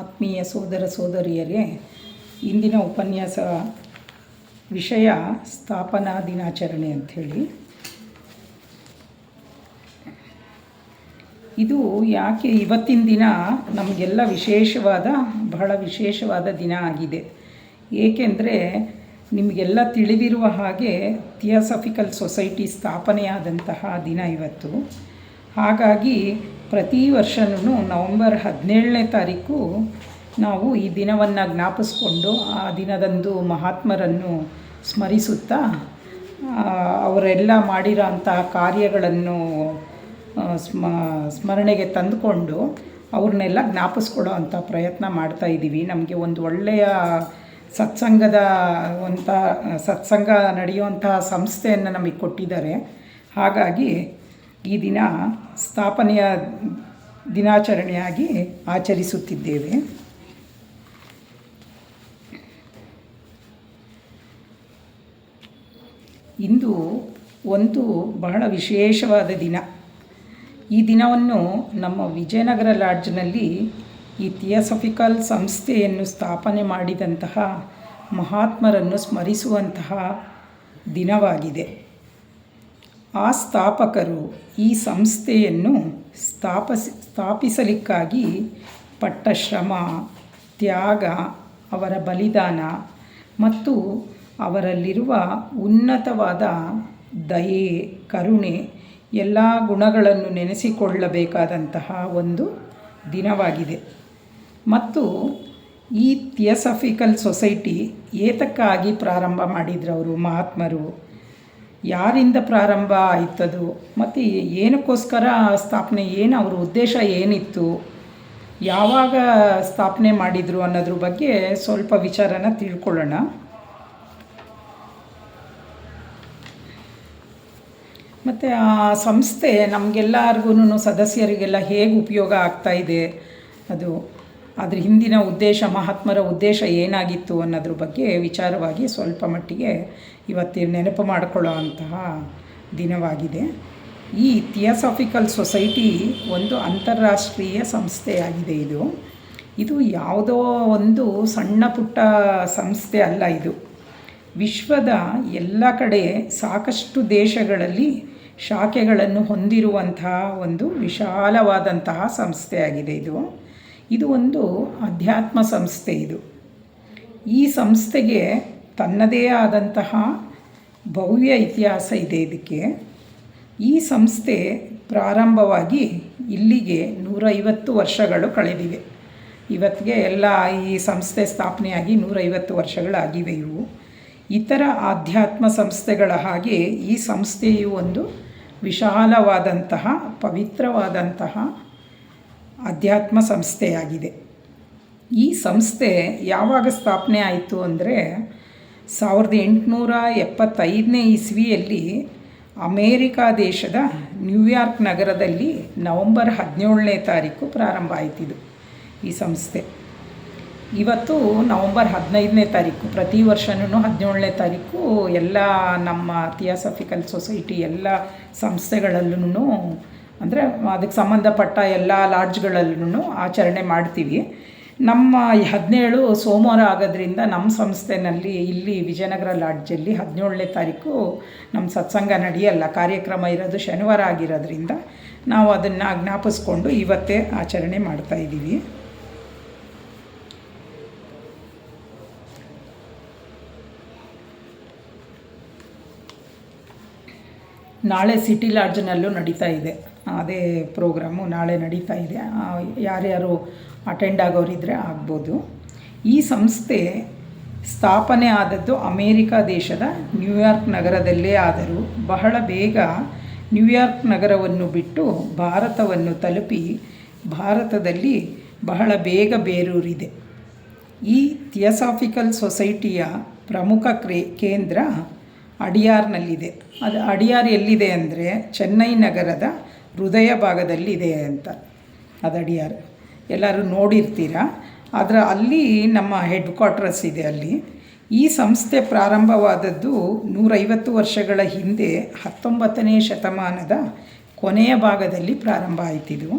ಆತ್ಮೀಯ ಸೋದರ ಸೋದರಿಯರೇ, ಇಂದಿನ ಉಪನ್ಯಾಸ ವಿಷಯ ಸ್ಥಾಪನಾ ದಿನಾಚರಣೆ ಅಂಥೇಳಿ. ಇದು ಯಾಕೆ ಇವತ್ತಿನ ದಿನ ನಮಗೆಲ್ಲ ವಿಶೇಷವಾದ, ಬಹಳ ವಿಶೇಷವಾದ ದಿನ ಆಗಿದೆ. ಏಕೆಂದರೆ ನಿಮಗೆಲ್ಲ ತಿಳಿದಿರುವ ಹಾಗೆ ಥಿಯಾಸಫಿಕಲ್ ಸೊಸೈಟಿ ಸ್ಥಾಪನೆಯಾದಂತಹ ದಿನ ಇವತ್ತು. ಹಾಗಾಗಿ ಪ್ರತಿ ವರ್ಷವೂ ನವಂಬರ್ ಹದಿನೇಳನೇ ತಾರೀಕು ನಾವು ಈ ದಿನವನ್ನು ಜ್ಞಾಪಿಸ್ಕೊಂಡು ಆ ದಿನದಂದು ಮಹಾತ್ಮರನ್ನು ಸ್ಮರಿಸುತ್ತಾ ಅವರೆಲ್ಲ ಮಾಡಿರೋ ಅಂತಹ ಕಾರ್ಯಗಳನ್ನು ಸ್ಮ, ಸ್ಮರಣೆಗೆ ತಂದುಕೊಂಡು ಅವ್ರನ್ನೆಲ್ಲ ಜ್ಞಾಪಿಸ್ಕೊಡೋ ಅಂಥ ಪ್ರಯತ್ನ ಮಾಡ್ತಾ ಇದ್ದೀವಿ. ನಮಗೆ ಒಂದು ಒಳ್ಳೆಯ ಸತ್ಸಂಗದ, ಒಂಥ, ಸತ್ಸಂಗ ನಡೆಯುವಂತಹ ಸಂಸ್ಥೆಯನ್ನು ನಮಗೆ ಕೊಟ್ಟಿದ್ದಾರೆ. ಹಾಗಾಗಿ ಈ ದಿನ ಸ್ಥಾಪನೆಯ ದಿನಾಚರಣೆಯಾಗಿ ಆಚರಿಸುತ್ತಿದ್ದೇವೆ. ಇಂದು ಒಂದು ಬಹಳ ವಿಶೇಷವಾದ ದಿನ. ಈ ದಿನವನ್ನು ನಮ್ಮ ವಿಜಯನಗರ ಲಾಡ್ಜ್ನಲ್ಲಿ ಈ ಥಿಯಾಸಫಿಕಲ್ ಸಂಸ್ಥೆಯನ್ನು ಸ್ಥಾಪನೆ ಮಾಡಿದಂತಹ ಮಹಾತ್ಮರನ್ನು ಸ್ಮರಿಸುವಂತಹ ದಿನವಾಗಿದೆ. ಆ ಸ್ಥಾಪಕರು ಈ ಸಂಸ್ಥೆಯನ್ನು ಸ್ಥಾಪಸಿ, ಸ್ಥಾಪಿಸಲಿಕ್ಕಾಗಿ ಪಟ್ಟ ಶ್ರಮ ತ್ಯಾಗ, ಅವರ ಬಲಿದಾನ ಮತ್ತು ಅವರಲ್ಲಿರುವ ಉನ್ನತವಾದ ದಯೆ, ಕರುಣೆ ಎಲ್ಲ ಗುಣಗಳನ್ನು ನೆನೆಸಿಕೊಳ್ಳಬೇಕಾದಂತಹ ಒಂದು ದಿನವಾಗಿದೆ. ಮತ್ತು ಈ ಥಿಯಸಫಿಕಲ್ ಸೊಸೈಟಿ ಏತಕ್ಕಾಗಿ ಪ್ರಾರಂಭ ಮಾಡಿದ್ರು ಅವರು ಮಹಾತ್ಮರು? ಯಾರಿಂದ ಪ್ರಾರಂಭ ಆಯ್ತದು? ಮತ್ತು ಏನಕ್ಕೋಸ್ಕರ ಸ್ಥಾಪನೆ, ಏನು ಅವ್ರ ಉದ್ದೇಶ ಏನಿತ್ತು? ಯಾವಾಗ ಸ್ಥಾಪನೆ ಮಾಡಿದರು ಅನ್ನೋದ್ರ ಬಗ್ಗೆ ಸ್ವಲ್ಪ ವಿಚಾರನ ತಿಳ್ಕೊಳ್ಳೋಣ. ಮತ್ತು ಆ ಸಂಸ್ಥೆ ನಮಗೆಲ್ಲರಿಗೂ ಸದಸ್ಯರಿಗೆಲ್ಲ ಹೇಗೆ ಉಪಯೋಗ ಆಗ್ತಾ ಇದೆ? ಅದು ಅದ್ರ ಹಿಂದಿನ ಉದ್ದೇಶ, ಮಹಾತ್ಮರ ಉದ್ದೇಶ ಏನಾಗಿತ್ತು ಅನ್ನೋದ್ರ ಬಗ್ಗೆ ವಿಚಾರವಾಗಿ ಸ್ವಲ್ಪ ಮಟ್ಟಿಗೆ ಇವತ್ತಿನ ನೆನಪು ಮಾಡಿಕೊಳ್ಳೋ ಅಂತಹ ದಿನವಾಗಿದೆ. ಈ ಥಿಯಾಸಫಿಕಲ್ ಸೊಸೈಟಿ ಒಂದು ಅಂತಾರಾಷ್ಟ್ರೀಯ ಸಂಸ್ಥೆಯಾಗಿದೆ ಇದು. ಇದು ಯಾವುದೋ ಒಂದು ಸಣ್ಣ ಪುಟ್ಟ ಸಂಸ್ಥೆ ಅಲ್ಲ ಇದು. ವಿಶ್ವದ ಎಲ್ಲ ಕಡೆ ಸಾಕಷ್ಟು ದೇಶಗಳಲ್ಲಿ ಶಾಖೆಗಳನ್ನು ಹೊಂದಿರುವಂತಹ ಒಂದು ವಿಶಾಲವಾದಂತಹ ಸಂಸ್ಥೆಯಾಗಿದೆ ಇದು. ಇದು ಒಂದು ಅಧ್ಯಾತ್ಮ ಸಂಸ್ಥೆ ಇದು. ಈ ಸಂಸ್ಥೆಗೆ ತನ್ನದೇ ಆದಂತಹ ಭವ್ಯ ಇತಿಹಾಸ ಇದೆ ಇದಕ್ಕೆ. ಈ ಸಂಸ್ಥೆ ಪ್ರಾರಂಭವಾಗಿ ಇಲ್ಲಿಗೆ ನೂರೈವತ್ತು ವರ್ಷಗಳು ಕಳೆದಿವೆ. ಇವತ್ತಿಗೆ ಎಲ್ಲ ಈ ಸಂಸ್ಥೆ ಸ್ಥಾಪನೆಯಾಗಿ ನೂರೈವತ್ತು ವರ್ಷಗಳಾಗಿವೆ ಇವು. ಇತರ ಆಧ್ಯಾತ್ಮ ಸಂಸ್ಥೆಗಳ ಹಾಗೆ ಈ ಸಂಸ್ಥೆಯು ಒಂದು ವಿಶಾಲವಾದಂತಹ, ಪವಿತ್ರವಾದಂತಹ ಅಧ್ಯಾತ್ಮ ಸಂಸ್ಥೆಯಾಗಿದೆ. ಈ ಸಂಸ್ಥೆ ಯಾವಾಗ ಸ್ಥಾಪನೆ ಆಯಿತು ಅಂದರೆ ಸಾವಿರದ ಎಂಟುನೂರ ಎಪ್ಪತ್ತೈದನೇ ಇಸ್ವಿಯಲ್ಲಿ ಅಮೇರಿಕಾ ದೇಶದ ನ್ಯೂಯಾರ್ಕ್ ನಗರದಲ್ಲಿ ನವಂಬರ್ ಹದಿನೇಳನೇ ತಾರೀಕು ಪ್ರಾರಂಭ ಆಯ್ತಿದು ಈ ಸಂಸ್ಥೆ. ಇವತ್ತು ನವಂಬರ್ ಹದಿನೈದನೇ ತಾರೀಕು, ಪ್ರತಿ ವರ್ಷನೂ ಹದಿನೇಳನೇ ತಾರೀಕು ಎಲ್ಲ ನಮ್ಮ ಥಿಯಾಸಫಿಕಲ್ ಸೊಸೈಟಿ ಎಲ್ಲ ಸಂಸ್ಥೆಗಳಲ್ಲೂ ಅಂದರೆ ಅದಕ್ಕೆ ಸಂಬಂಧಪಟ್ಟ ಎಲ್ಲ ಲಾಡ್ಜ್ಗಳಲ್ಲೂ ಆಚರಣೆ ಮಾಡ್ತೀವಿ. ನಮ್ಮ ಹದಿನೇಳು ಸೋಮವಾರ ಆಗೋದ್ರಿಂದ ನಮ್ಮ ಸಂಸ್ಥೆನಲ್ಲಿ ಇಲ್ಲಿ ವಿಜಯನಗರ ಲಾಡ್ಜಲ್ಲಿ ಹದಿನೇಳನೇ ತಾರೀಕು ನಮ್ಮ ಸತ್ಸಂಗ ನಡೆಯಲ್ಲ. ಕಾರ್ಯಕ್ರಮ ಇರೋದು ಶನಿವಾರ ಆಗಿರೋದ್ರಿಂದ ನಾವು ಅದನ್ನು ಜ್ಞಾಪಿಸ್ಕೊಂಡು ಇವತ್ತೇ ಆಚರಣೆ ಮಾಡ್ತಾ ಇದ್ದೀವಿ. ನಾಳೆ ಸಿಟಿ ಲಾಡ್ಜ್ನಲ್ಲೂ ನಡೀತಾ ಇದೆ. ಅದೇ ಪ್ರೋಗ್ರಾಮು ನಾಳೆ ನಡೀತಾ ಇದೆ. ಯಾರ್ಯಾರು ಅಟೆಂಡ್ ಆಗೋರಿದ್ದರೆ ಆಗ್ಬೋದು. ಈ ಸಂಸ್ಥೆ ಸ್ಥಾಪನೆ ಆದದ್ದು ಅಮೇರಿಕಾ ದೇಶದ ನ್ಯೂಯಾರ್ಕ್ ನಗರದಲ್ಲೇ ಆದರೂ ಬಹಳ ಬೇಗ ನ್ಯೂಯಾರ್ಕ್ ನಗರವನ್ನು ಬಿಟ್ಟು ಭಾರತವನ್ನು ತಲುಪಿ ಭಾರತದಲ್ಲಿ ಬಹಳ ಬೇಗ ಬೇರೂರಿದೆ. ಈ ಥಿಯಸಾಫಿಕಲ್ ಸೊಸೈಟಿಯ ಪ್ರಮುಖ ಕ್ರೇ, ಕೇಂದ್ರ ಅಡಿಯಾರ್ನಲ್ಲಿದೆ. ಅದು ಅಡಿಯಾರ್ ಎಲ್ಲಿದೆ ಅಂದರೆ ಚೆನ್ನೈ ನಗರದ ಹೃದಯ ಭಾಗದಲ್ಲಿ ಇದೆ ಅಂತ ಅದು ಅಡಿಯಾರ್ ಎಲ್ಲರೂ ನೋಡಿರ್ತೀರ? ಆದರೆ ಅಲ್ಲಿ ನಮ್ಮ ಹೆಡ್ ಕ್ವಾರ್ಟರ್ಸ್ ಇದೆ ಅಲ್ಲಿ. ಈ ಸಂಸ್ಥೆ ಪ್ರಾರಂಭವಾದದ್ದು ನೂರೈವತ್ತು ವರ್ಷಗಳ ಹಿಂದೆ ಹತ್ತೊಂಬತ್ತನೇ ಶತಮಾನದ ಕೊನೆಯ ಭಾಗದಲ್ಲಿ ಪ್ರಾರಂಭ ಆಯ್ತಿದು.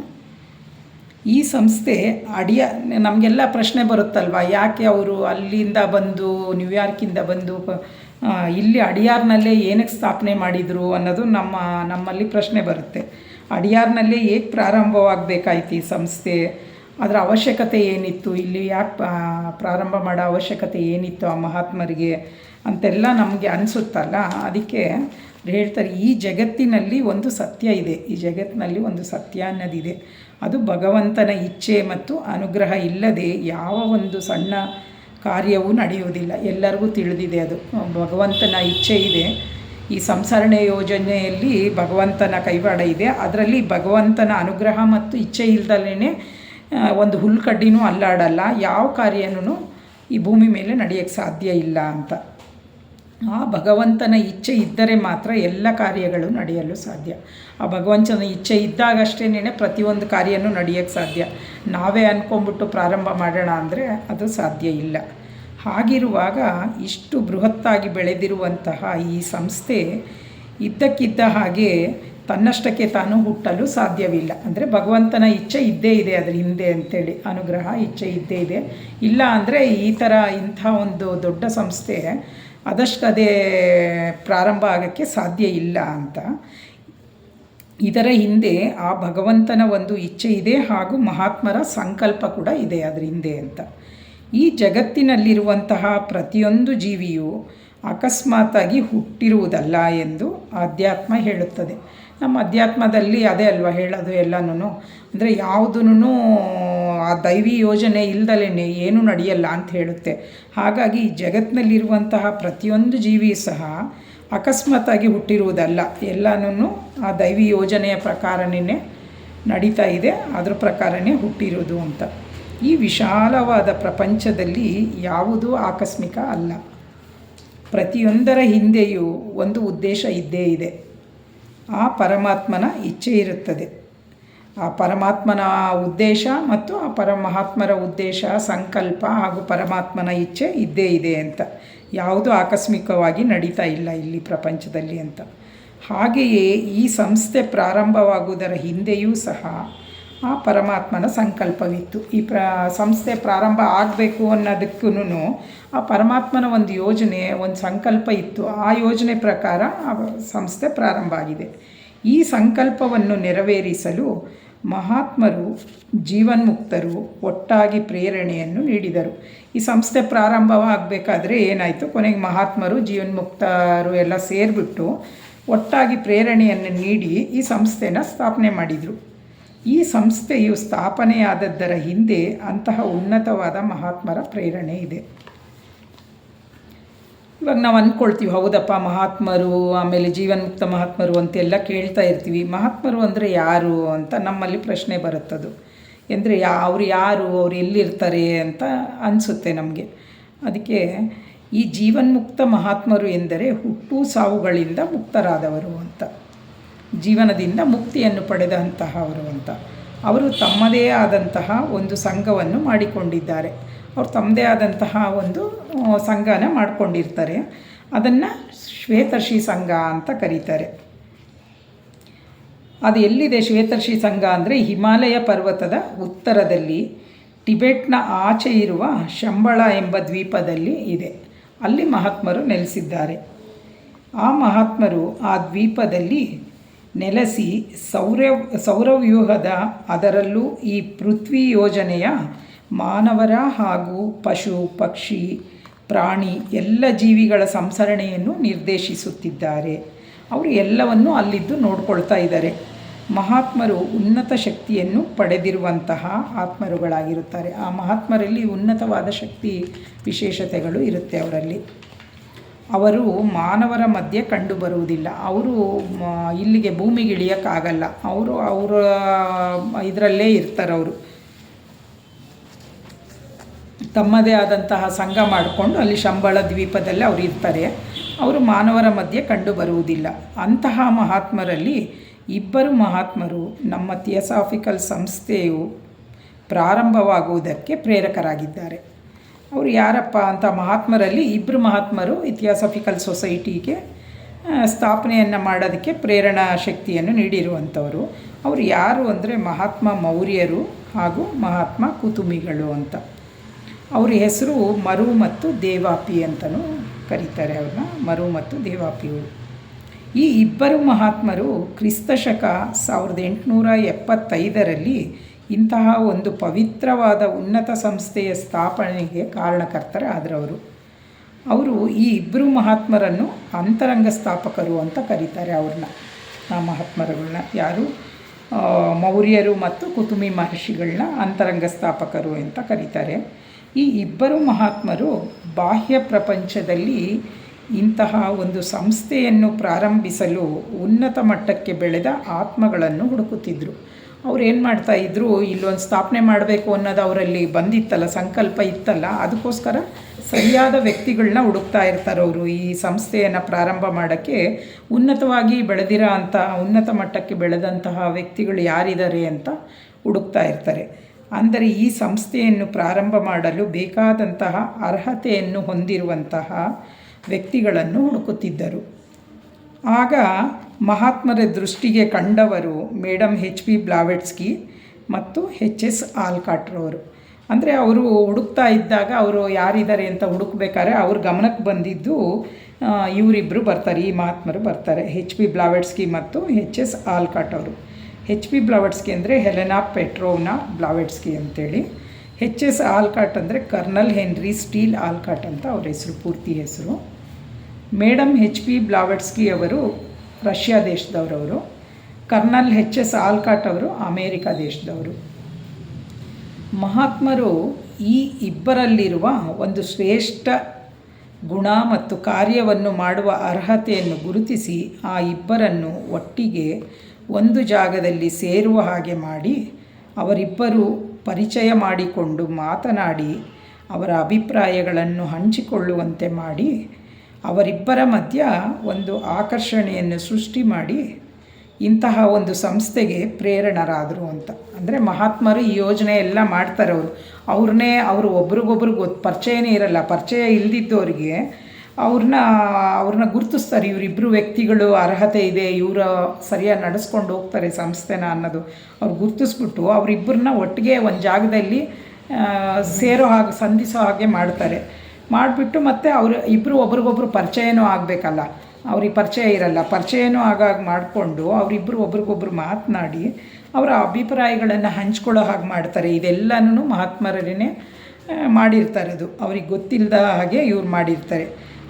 ಈ ಸಂಸ್ಥೆ ಅಡಿಯ, ನಮಗೆಲ್ಲ ಪ್ರಶ್ನೆ ಬರುತ್ತಲ್ವ? ಯಾಕೆ ಅವರು ಅಲ್ಲಿಂದ ಬಂದು, ನ್ಯೂಯಾರ್ಕಿಂದ ಬಂದು ಇಲ್ಲಿ ಅಡಿಯಾರ್ನಲ್ಲೇ ಏನಕ್ಕೆ ಸ್ಥಾಪನೆ ಮಾಡಿದರು ಅನ್ನೋದು ನಮ್ಮ, ನಮ್ಮಲ್ಲಿ ಪ್ರಶ್ನೆ ಬರುತ್ತೆ. ಅಡಿಯಾರ್ನಲ್ಲೇ ಹೇಗೆ ಪ್ರಾರಂಭವಾಗಬೇಕಾಯ್ತು ಈ ಸಂಸ್ಥೆ. ಅದರ ಅವಶ್ಯಕತೆ ಏನಿತ್ತು? ಇಲ್ಲಿ ಯಾಕೆ ಪ್ರಾರಂಭ ಮಾಡೋ ಅವಶ್ಯಕತೆ ಏನಿತ್ತು ಆ ಮಹಾತ್ಮರಿಗೆ ಅಂತೆಲ್ಲ ನಮಗೆ ಅನಿಸುತ್ತಲ್ಲ? ಅದಕ್ಕೆ ಹೇಳ್ತಾರೆ, ಈ ಜಗತ್ತಿನಲ್ಲಿ ಒಂದು ಸತ್ಯ ಇದೆ. ಈ ಜಗತ್ತಿನಲ್ಲಿ ಒಂದು ಸತ್ಯ ಅನ್ನೋದಿದೆ. ಅದು ಭಗವಂತನ ಇಚ್ಛೆ ಮತ್ತು ಅನುಗ್ರಹ ಇಲ್ಲದೆ ಯಾವ ಒಂದು ಸಣ್ಣ ಕಾರ್ಯವೂ ನಡೆಯುವುದಿಲ್ಲ. ಎಲ್ಲರಿಗೂ ತಿಳಿದಿದೆ ಅದು. ಭಗವಂತನ ಇಚ್ಛೆ ಇದೆ. ಈ ಸಂಸರಣೆ ಯೋಜನೆಯಲ್ಲಿ ಭಗವಂತನ ಕೈವಾಡ ಇದೆ. ಅದರಲ್ಲಿ ಭಗವಂತನ ಅನುಗ್ರಹ ಮತ್ತು ಇಚ್ಛೆ ಇಲ್ದಲೇ ಒಂದು ಹುಲ್ಕಡ್ಡಿನೂ ಅಲ್ಲಾಡಲ್ಲ. ಯಾವ ಕಾರ್ಯನೂ ಈ ಭೂಮಿ ಮೇಲೆ ನಡೆಯೋಕ್ಕೆ ಸಾಧ್ಯ ಇಲ್ಲ ಅಂತ. ಆ ಭಗವಂತನ ಇಚ್ಛೆ ಇದ್ದರೆ ಮಾತ್ರ ಎಲ್ಲ ಕಾರ್ಯಗಳು ನಡೆಯಲು ಸಾಧ್ಯ. ಆ ಭಗವಂತನ ಇಚ್ಛೆ ಇದ್ದಾಗಷ್ಟೇ ಪ್ರತಿಯೊಂದು ಕಾರ್ಯನೂ ನಡೆಯೋಕ್ಕೆ ಸಾಧ್ಯ. ನಾವೇ ಅಂದ್ಕೊಂಬಿಟ್ಟು ಪ್ರಾರಂಭ ಮಾಡೋಣ ಅಂದರೆ ಅದು ಸಾಧ್ಯ ಇಲ್ಲ. ಹಾಗಿರುವಾಗ ಇಷ್ಟು ಬೃಹತ್ತಾಗಿ ಬೆಳೆದಿರುವಂತಹ ಈ ಸಂಸ್ಥೆ ಇದ್ದಕ್ಕಿದ್ದ ಹಾಗೆ ತನ್ನಷ್ಟಕ್ಕೆ ತಾನು ಹುಟ್ಟಲು ಸಾಧ್ಯವಿಲ್ಲ. ಅಂದರೆ ಭಗವಂತನ ಇಚ್ಛೆ ಇದ್ದೇ ಇದೆ ಅದರ ಹಿಂದೆ ಅಂತೇಳಿ. ಅನುಗ್ರಹ, ಇಚ್ಛೆ ಇದ್ದೇ ಇದೆ. ಇಲ್ಲ ಅಂದರೆ ಈ ಥರ ಇಂಥ ಒಂದು ದೊಡ್ಡ ಸಂಸ್ಥೆ ಅದಷ್ಟದೇ ಪ್ರಾರಂಭ ಆಗೋಕ್ಕೆ ಸಾಧ್ಯ ಇಲ್ಲ ಅಂತ. ಇದರ ಹಿಂದೆ ಆ ಭಗವಂತನ ಒಂದು ಇಚ್ಛೆ ಇದೆ ಹಾಗೂ ಮಹಾತ್ಮರ ಸಂಕಲ್ಪ ಕೂಡ ಇದೆ ಅದರ ಹಿಂದೆ ಅಂತ. ಈ ಜಗತ್ತಿನಲ್ಲಿರುವಂತಹ ಪ್ರತಿಯೊಂದು ಜೀವಿಯು ಅಕಸ್ಮಾತಾಗಿ ಹುಟ್ಟಿರುವುದಲ್ಲ ಎಂದು ಅಧ್ಯಾತ್ಮ ಹೇಳುತ್ತದೆ. ನಮ್ಮ ಅಧ್ಯಾತ್ಮದಲ್ಲಿ ಅದೇ ಅಲ್ವಾ ಹೇಳೋದು ಎಲ್ಲನೂ ಅಂದರೆ ಯಾವುದೂ ಆ ದೈವಿ ಯೋಜನೆ ಇಲ್ದಲೇ ಏನೂ ನಡೆಯಲ್ಲ ಅಂತ ಹೇಳುತ್ತೆ. ಹಾಗಾಗಿ ಜಗತ್ತಿನಲ್ಲಿರುವಂತಹ ಪ್ರತಿಯೊಂದು ಜೀವಿ ಸಹ ಅಕಸ್ಮಾತಾಗಿ ಹುಟ್ಟಿರುವುದಲ್ಲ. ಎಲ್ಲನೂ ಆ ದೈವಿ ಯೋಜನೆಯ ಪ್ರಕಾರನೇ ನಡೀತಾ ಇದೆ. ಅದ್ರ ಪ್ರಕಾರನೇ ಹುಟ್ಟಿರೋದು ಅಂತ. ಈ ವಿಶಾಲವಾದ ಪ್ರಪಂಚದಲ್ಲಿ ಯಾವುದೂ ಆಕಸ್ಮಿಕ ಅಲ್ಲ. ಪ್ರತಿಯೊಂದರ ಹಿಂದೆಯೂ ಒಂದು ಉದ್ದೇಶ ಇದ್ದೇ ಇದೆ. ಆ ಪರಮಾತ್ಮನ ಇಚ್ಛೆ ಇರುತ್ತದೆ. ಆ ಪರಮಾತ್ಮನ ಉದ್ದೇಶ ಮತ್ತು ಆ ಪರಮಹಾತ್ಮರ ಉದ್ದೇಶ, ಸಂಕಲ್ಪ ಹಾಗೂ ಪರಮಾತ್ಮನ ಇಚ್ಛೆ ಇದ್ದೇ ಇದೆ ಅಂತ. ಯಾವುದೂ ಆಕಸ್ಮಿಕವಾಗಿ ನಡೀತಾ ಇಲ್ಲ ಇಲ್ಲಿ ಪ್ರಪಂಚದಲ್ಲಿ ಅಂತ. ಹಾಗೆಯೇ ಈ ಸಂಸ್ಥೆ ಪ್ರಾರಂಭವಾಗುವುದರ ಹಿಂದೆಯೂ ಸಹ ಆ ಪರಮಾತ್ಮನ ಸಂಕಲ್ಪವಿತ್ತು. ಈ ಪ್ರ, ಸಂಸ್ಥೆ ಪ್ರಾರಂಭ ಆಗಬೇಕು ಅನ್ನೋದಕ್ಕೂ ಆ ಪರಮಾತ್ಮನ ಒಂದು ಯೋಜನೆ, ಒಂದು ಸಂಕಲ್ಪ ಇತ್ತು. ಆ ಯೋಜನೆ ಪ್ರಕಾರ ಆ ಸಂಸ್ಥೆ ಪ್ರಾರಂಭ ಆಗಿದೆ. ಈ ಸಂಕಲ್ಪವನ್ನು ನೆರವೇರಿಸಲು ಮಹಾತ್ಮರು, ಜೀವನ್ಮುಕ್ತರು ಒಟ್ಟಾಗಿ ಪ್ರೇರಣೆಯನ್ನು ನೀಡಿದರು. ಈ ಸಂಸ್ಥೆ ಪ್ರಾರಂಭವಾಗಬೇಕಾದ್ರೆ ಏನಾಯಿತು? ಕೊನೆಗೆ ಮಹಾತ್ಮರು, ಜೀವನ್ಮುಕ್ತರು ಎಲ್ಲ ಸೇರಿಬಿಟ್ಟು ಒಟ್ಟಾಗಿ ಪ್ರೇರಣೆಯನ್ನು ನೀಡಿ ಈ ಸಂಸ್ಥೆನ ಸ್ಥಾಪನೆ ಮಾಡಿದರು. ಈ ಸಂಸ್ಥೆಯು ಸ್ಥಾಪನೆಯಾದದ್ದರ ಹಿಂದೆ ಅಂತಹ ಉನ್ನತವಾದ ಮಹಾತ್ಮರ ಪ್ರೇರಣೆ ಇದೆ. ಇವಾಗ ನಾವು ಅಂದ್ಕೊಳ್ತೀವಿ ಹೌದಪ್ಪ, ಮಹಾತ್ಮರು, ಆಮೇಲೆ ಜೀವನ್ಮುಕ್ತ ಮಹಾತ್ಮರು ಅಂತೆಲ್ಲ ಕೇಳ್ತಾ ಇರ್ತೀವಿ. ಮಹಾತ್ಮರು ಅಂದರೆ ಯಾರು ಅಂತ ನಮ್ಮಲ್ಲಿ ಪ್ರಶ್ನೆ ಬರುತ್ತದು. ಎಂದರೆ ಯಾ, ಅವ್ರು ಯಾರು, ಅವ್ರು ಎಲ್ಲಿರ್ತಾರೆ ಅಂತ ಅನಿಸುತ್ತೆ ನಮಗೆ. ಅದಕ್ಕೆ ಈ ಜೀವನ್ಮುಕ್ತ ಮಹಾತ್ಮರು ಎಂದರೆ ಹುಟ್ಟು ಸಾವುಗಳಿಂದ ಮುಕ್ತರಾದವರು ಅಂತ. ಜೀವನದಿಂದ ಮುಕ್ತಿಯನ್ನು ಪಡೆದಂತಹವರು ಅಂತ. ಅವರು ತಮ್ಮದೇ ಆದಂತಹ ಒಂದು ಸಂಘವನ್ನು ಮಾಡಿಕೊಂಡಿದ್ದಾರೆ. ಅವ್ರು ತಮ್ಮದೇ ಆದಂತಹ ಒಂದು ಸಂಘನ ಮಾಡಿಕೊಂಡಿರ್ತಾರೆ. ಅದನ್ನು ಶ್ವೇತರ್ಷಿ ಸಂಘ ಅಂತ ಕರೀತಾರೆ. ಅದು ಎಲ್ಲಿದೆ ಶ್ವೇತರ್ಷಿ ಸಂಘ ಅಂದರೆ ಹಿಮಾಲಯ ಪರ್ವತದ ಉತ್ತರದಲ್ಲಿ, ಟಿಬೆಟ್ನ ಆಚೆ ಇರುವ ಶಂಬಳ ಎಂಬ ದ್ವೀಪದಲ್ಲಿ ಇದೆ. ಅಲ್ಲಿ ಮಹಾತ್ಮರು ನೆಲೆಸಿದ್ದಾರೆ. ಆ ಮಹಾತ್ಮರು ಆ ದ್ವೀಪದಲ್ಲಿ ನೆಲೆಸಿ ಸೌರ ಸೌರವ್ಯೂಹದ ಅದರಲ್ಲೂ ಈ ಪೃಥ್ವಿ ಯೋಜನೆಯ ಮಾನವರ ಹಾಗೂ ಪಶು, ಪಕ್ಷಿ, ಪ್ರಾಣಿ ಎಲ್ಲ ಜೀವಿಗಳ ಸಂಸರಣೆಯನ್ನು ನಿರ್ದೇಶಿಸುತ್ತಿದ್ದಾರೆ. ಅವರು ಎಲ್ಲವನ್ನು ಅಲ್ಲಿದ್ದು ನೋಡ್ಕೊಳ್ತಾ ಇದ್ದಾರೆ. ಮಹಾತ್ಮರು ಉನ್ನತ ಶಕ್ತಿಯನ್ನು ಪಡೆದಿರುವಂತಹ ಆತ್ಮರುಗಳಾಗಿರುತ್ತಾರೆ. ಆ ಮಹಾತ್ಮರಲ್ಲಿ ಉನ್ನತವಾದ ಶಕ್ತಿ ವಿಶೇಷತೆಗಳು ಇರುತ್ತೆ ಅವರಲ್ಲಿ. ಅವರು ಮಾನವರ ಮಧ್ಯೆ ಕಂಡುಬರುವುದಿಲ್ಲ ಅವರು ಇಲ್ಲಿಗೆ ಭೂಮಿಗೆ ಇಳಿಯೋಕ್ಕಾಗಲ್ಲ. ಅವರು ಅವರ, ಇದರಲ್ಲೇ ಇರ್ತಾರೆ ಅವರು. ತಮ್ಮದೇ ಆದಂತಹ ಸಂಘ ಮಾಡಿಕೊಂಡು ಅಲ್ಲಿ ಶಂಬಳ ದ್ವೀಪದಲ್ಲಿ ಅವರು ಇರ್ತಾರೆ. ಅವರು ಮಾನವರ ಮಧ್ಯೆ ಕಂಡು ಬರುವುದಿಲ್ಲ. ಅಂತಹ ಮಹಾತ್ಮರಲ್ಲಿ ಇಬ್ಬರು ಮಹಾತ್ಮರು ನಮ್ಮ ಥಿಯಸಾಫಿಕಲ್ ಸಂಸ್ಥೆಯು ಪ್ರಾರಂಭವಾಗುವುದಕ್ಕೆ ಪ್ರೇರಕರಾಗಿದ್ದಾರೆ. ಅವರು ಯಾರಪ್ಪ ಅಂತ ಮಹಾತ್ಮರಲ್ಲಿ ಇಬ್ಬರು ಮಹಾತ್ಮರು ಇತಿಹಾಸಫಿಕಲ್ ಸೊಸೈಟಿಗೆ ಸ್ಥಾಪನೆಯನ್ನು ಮಾಡೋದಕ್ಕೆ ಪ್ರೇರಣಾ ಶಕ್ತಿಯನ್ನು ನೀಡಿರುವಂಥವರು. ಅವರು ಯಾರು ಅಂದರೆ ಮಹಾತ್ಮ ಮೌರ್ಯರು ಹಾಗೂ ಮಹಾತ್ಮ ಕುತುಮಿಗಳು ಅಂತ. ಅವ್ರ ಹೆಸರು ಮರು ಮತ್ತು ದೇವಾಪಿ ಅಂತಲೂ ಕರೀತಾರೆ ಅವ್ರನ್ನ, ಮರು ಮತ್ತು ದೇವಾಪಿಯವರು ಈ ಇಬ್ಬರು ಮಹಾತ್ಮರು ಕ್ರಿಸ್ತ ಶಕ ಸಾವಿರದ ಎಂಟುನೂರ ಎಪ್ಪತ್ತೈದರಲ್ಲಿ ಇಂತಹ ಒಂದು ಪವಿತ್ರವಾದ ಉನ್ನತ ಸಂಸ್ಥೆಯ ಸ್ಥಾಪನೆಗೆ ಕಾರಣಕರ್ತರಾದರವರು ಅವರು ಈ ಇಬ್ಬರು ಮಹಾತ್ಮರನ್ನು ಅಂತರಂಗ ಸ್ಥಾಪಕರು ಅಂತ ಕರೀತಾರೆ ಅವ್ರನ್ನ. ಆ ಮಹಾತ್ಮರುಗಳನ್ನ ಯಾರು? ಮೌರ್ಯರು ಮತ್ತು ಕುತುಮಿ ಮಹರ್ಷಿಗಳನ್ನ ಅಂತರಂಗ ಸ್ಥಾಪಕರು ಅಂತ ಕರೀತಾರೆ. ಈ ಇಬ್ಬರು ಮಹಾತ್ಮರು ಬಾಹ್ಯ ಪ್ರಪಂಚದಲ್ಲಿ ಇಂತಹ ಒಂದು ಸಂಸ್ಥೆಯನ್ನು ಪ್ರಾರಂಭಿಸಲು ಉನ್ನತ ಮಟ್ಟಕ್ಕೆ ಬೆಳೆದ ಆತ್ಮಗಳನ್ನು ಹುಡುಕುತ್ತಿದ್ದರು ಅವ್ರು ಏನು ಮಾಡ್ತಾಯಿದ್ರು ಇಲ್ಲೊಂದು ಸ್ಥಾಪನೆ ಮಾಡಬೇಕು ಅನ್ನೋದು ಅವರಲ್ಲಿ ಬಂದಿತ್ತಲ್ಲ, ಸಂಕಲ್ಪ ಇತ್ತಲ್ಲ? ಅದಕ್ಕೋಸ್ಕರ ಸರಿಯಾದ ವ್ಯಕ್ತಿಗಳನ್ನ ಹುಡುಕ್ತಾ ಇರ್ತಾರೆ ಅವರು. ಈ ಸಂಸ್ಥೆಯನ್ನು ಪ್ರಾರಂಭ ಮಾಡೋಕ್ಕೆ ಉನ್ನತವಾಗಿ ಬೆಳೆದಿರೋ ಅಂಥ ಉನ್ನತ ಮಟ್ಟಕ್ಕೆ ಬೆಳೆದಂತಹ ವ್ಯಕ್ತಿಗಳು ಯಾರಿದ್ದಾರೆ ಅಂತ ಹುಡುಕ್ತಾ ಇರ್ತಾರೆ. ಅಂದರೆ ಈ ಸಂಸ್ಥೆಯನ್ನು ಪ್ರಾರಂಭ ಮಾಡಲು ಬೇಕಾದಂತಹ ಅರ್ಹತೆಯನ್ನು ಹೊಂದಿರುವಂತಹ ವ್ಯಕ್ತಿಗಳನ್ನು ಹುಡುಕುತ್ತಿದ್ದರು. ಆಗ ಮಹಾತ್ಮರ ದೃಷ್ಟಿಗೆ ಕಂಡವರು ಮೇಡಮ್ ಹೆಚ್ ಪಿ ಬ್ಲಾವೆಟ್ಸ್ಕಿ ಮತ್ತು ಹೆಚ್ ಎಸ್ ಆಲ್ಕಾಟ್ರವರು ಅಂದರೆ ಅವರು ಹುಡುಕ್ತಾ ಇದ್ದಾಗ ಅವರು ಯಾರಿದ್ದಾರೆ ಅಂತ ಹುಡುಕ್ಬೇಕಾದ್ರೆ ಅವ್ರ ಗಮನಕ್ಕೆ ಬಂದಿದ್ದು ಇವರಿಬ್ಬರು ಬರ್ತಾರೆ, ಈ ಮಹಾತ್ಮರು ಬರ್ತಾರೆ ಹೆಚ್ ಪಿ ಬ್ಲಾವೆಟ್ಸ್ಕಿ ಮತ್ತು ಹೆಚ್ ಎಸ್ ಆಲ್ಕಾಟ್ ಅವರು ಹೆಚ್ ಪಿ ಬ್ಲಾವೆಟ್ಸ್ಕಿ ಅಂದರೆ ಹೆಲೆನಾ ಪೆಟ್ರೋವ್ನಾ ಬ್ಲಾವೆಟ್ಸ್ಕಿ ಅಂತೇಳಿ. ಹೆಚ್ ಎಸ್ ಆಲ್ಕಾಟ್ ಅಂದರೆ ಕರ್ನಲ್ ಹೆನ್ರಿ ಸ್ಟೀಲ್ ಆಲ್ಕಾಟ್ ಅಂತ ಅವ್ರ ಹೆಸರು, ಪೂರ್ತಿ ಹೆಸರು. ಮೇಡಮ್ ಹೆಚ್ ಪಿ ಬ್ಲಾವೆಟ್ಸ್ಕಿ ಅವರು ರಷ್ಯಾ ದೇಶದವರವರು, ಕರ್ನಲ್ ಹೆಚ್ ಎಸ್ ಆಲ್ಕಾಟ್ ಅವರು ಅಮೇರಿಕ ದೇಶದವರು. ಮಹಾತ್ಮರು ಈ ಇಬ್ಬರಲ್ಲಿರುವ ಒಂದು ಶ್ರೇಷ್ಠ ಗುಣ ಮತ್ತು ಕಾರ್ಯವನ್ನು ಮಾಡುವ ಅರ್ಹತೆಯನ್ನು ಗುರುತಿಸಿ ಆ ಇಬ್ಬರನ್ನು ಒಟ್ಟಿಗೆ ಒಂದು ಜಾಗದಲ್ಲಿ ಸೇರುವ ಹಾಗೆ ಮಾಡಿ, ಅವರಿಬ್ಬರು ಪರಿಚಯ ಮಾಡಿಕೊಂಡು ಮಾತನಾಡಿ, ಅವರ ಅಭಿಪ್ರಾಯಗಳನ್ನು ಹಂಚಿಕೊಳ್ಳುವಂತೆ ಮಾಡಿ ಅವರಿಬ್ಬರ ಮಧ್ಯ ಒಂದು ಆಕರ್ಷಣೆಯನ್ನು ಸೃಷ್ಟಿ ಮಾಡಿ ಇಂತಹ ಒಂದು ಸಂಸ್ಥೆಗೆ ಪ್ರೇರಣರಾದರು ಅಂತ. ಅಂದರೆ ಮಹಾತ್ಮರು ಈ ಯೋಜನೆ ಎಲ್ಲ ಮಾಡ್ತಾರೆ ಅವರು. ಅವ್ರನ್ನೇ ಅವರು ಒಬ್ರಿಗೊಬ್ರು ಗೊತ್ತು ಪರಿಚಯನೇ ಇರಲ್ಲ. ಪರಿಚಯ ಇಲ್ದಿದ್ದವ್ರಿಗೆ ಅವ್ರನ್ನ ಅವ್ರನ್ನ ಗುರುತಿಸ್ತಾರೆ. ಇವರಿಬ್ಬರು ವ್ಯಕ್ತಿಗಳು ಅರ್ಹತೆ ಇದೆ, ಇವರ ಸರಿಯಾಗಿ ನಡೆಸ್ಕೊಂಡು ಹೋಗ್ತಾರೆ ಸಂಸ್ಥೆನ ಅನ್ನೋದು ಅವ್ರು ಗುರುತಿಸ್ಬಿಟ್ಟು ಅವರಿಬ್ಬರನ್ನ ಒಟ್ಟಿಗೆ ಒಂದು ಜಾಗದಲ್ಲಿ ಸೇರೋ ಹಾಗೆ, ಸಂಧಿಸೋ ಹಾಗೆ ಮಾಡ್ತಾರೆ. ಮಾಡಿಬಿಟ್ಟು ಮತ್ತೆ ಅವರು ಇಬ್ಬರು ಒಬ್ರಿಗೊಬ್ರು ಪರಿಚಯನೂ ಆಗಬೇಕಲ್ಲ. ಅವ್ರಿಗೆ ಪರಿಚಯ ಇರಲ್ಲ. ಪರಿಚಯನೂ ಆಗಾಗ ಮಾಡಿಕೊಂಡು ಅವರಿಬ್ಬರು ಒಬ್ರಿಗೊಬ್ರು ಮಾತನಾಡಿ ಅವರ ಅಭಿಪ್ರಾಯಗಳನ್ನು ಹಂಚ್ಕೊಳ್ಳೋ ಹಾಗೆ ಮಾಡ್ತಾರೆ. ಇದೆಲ್ಲನೂ ಮಹಾತ್ಮರೇ ಮಾಡಿರ್ತಾರೆ ಅದು. ಅವ್ರಿಗೆ ಗೊತ್ತಿಲ್ಲದ ಹಾಗೆ ಇವ್ರು ಮಾಡಿರ್ತಾರೆ.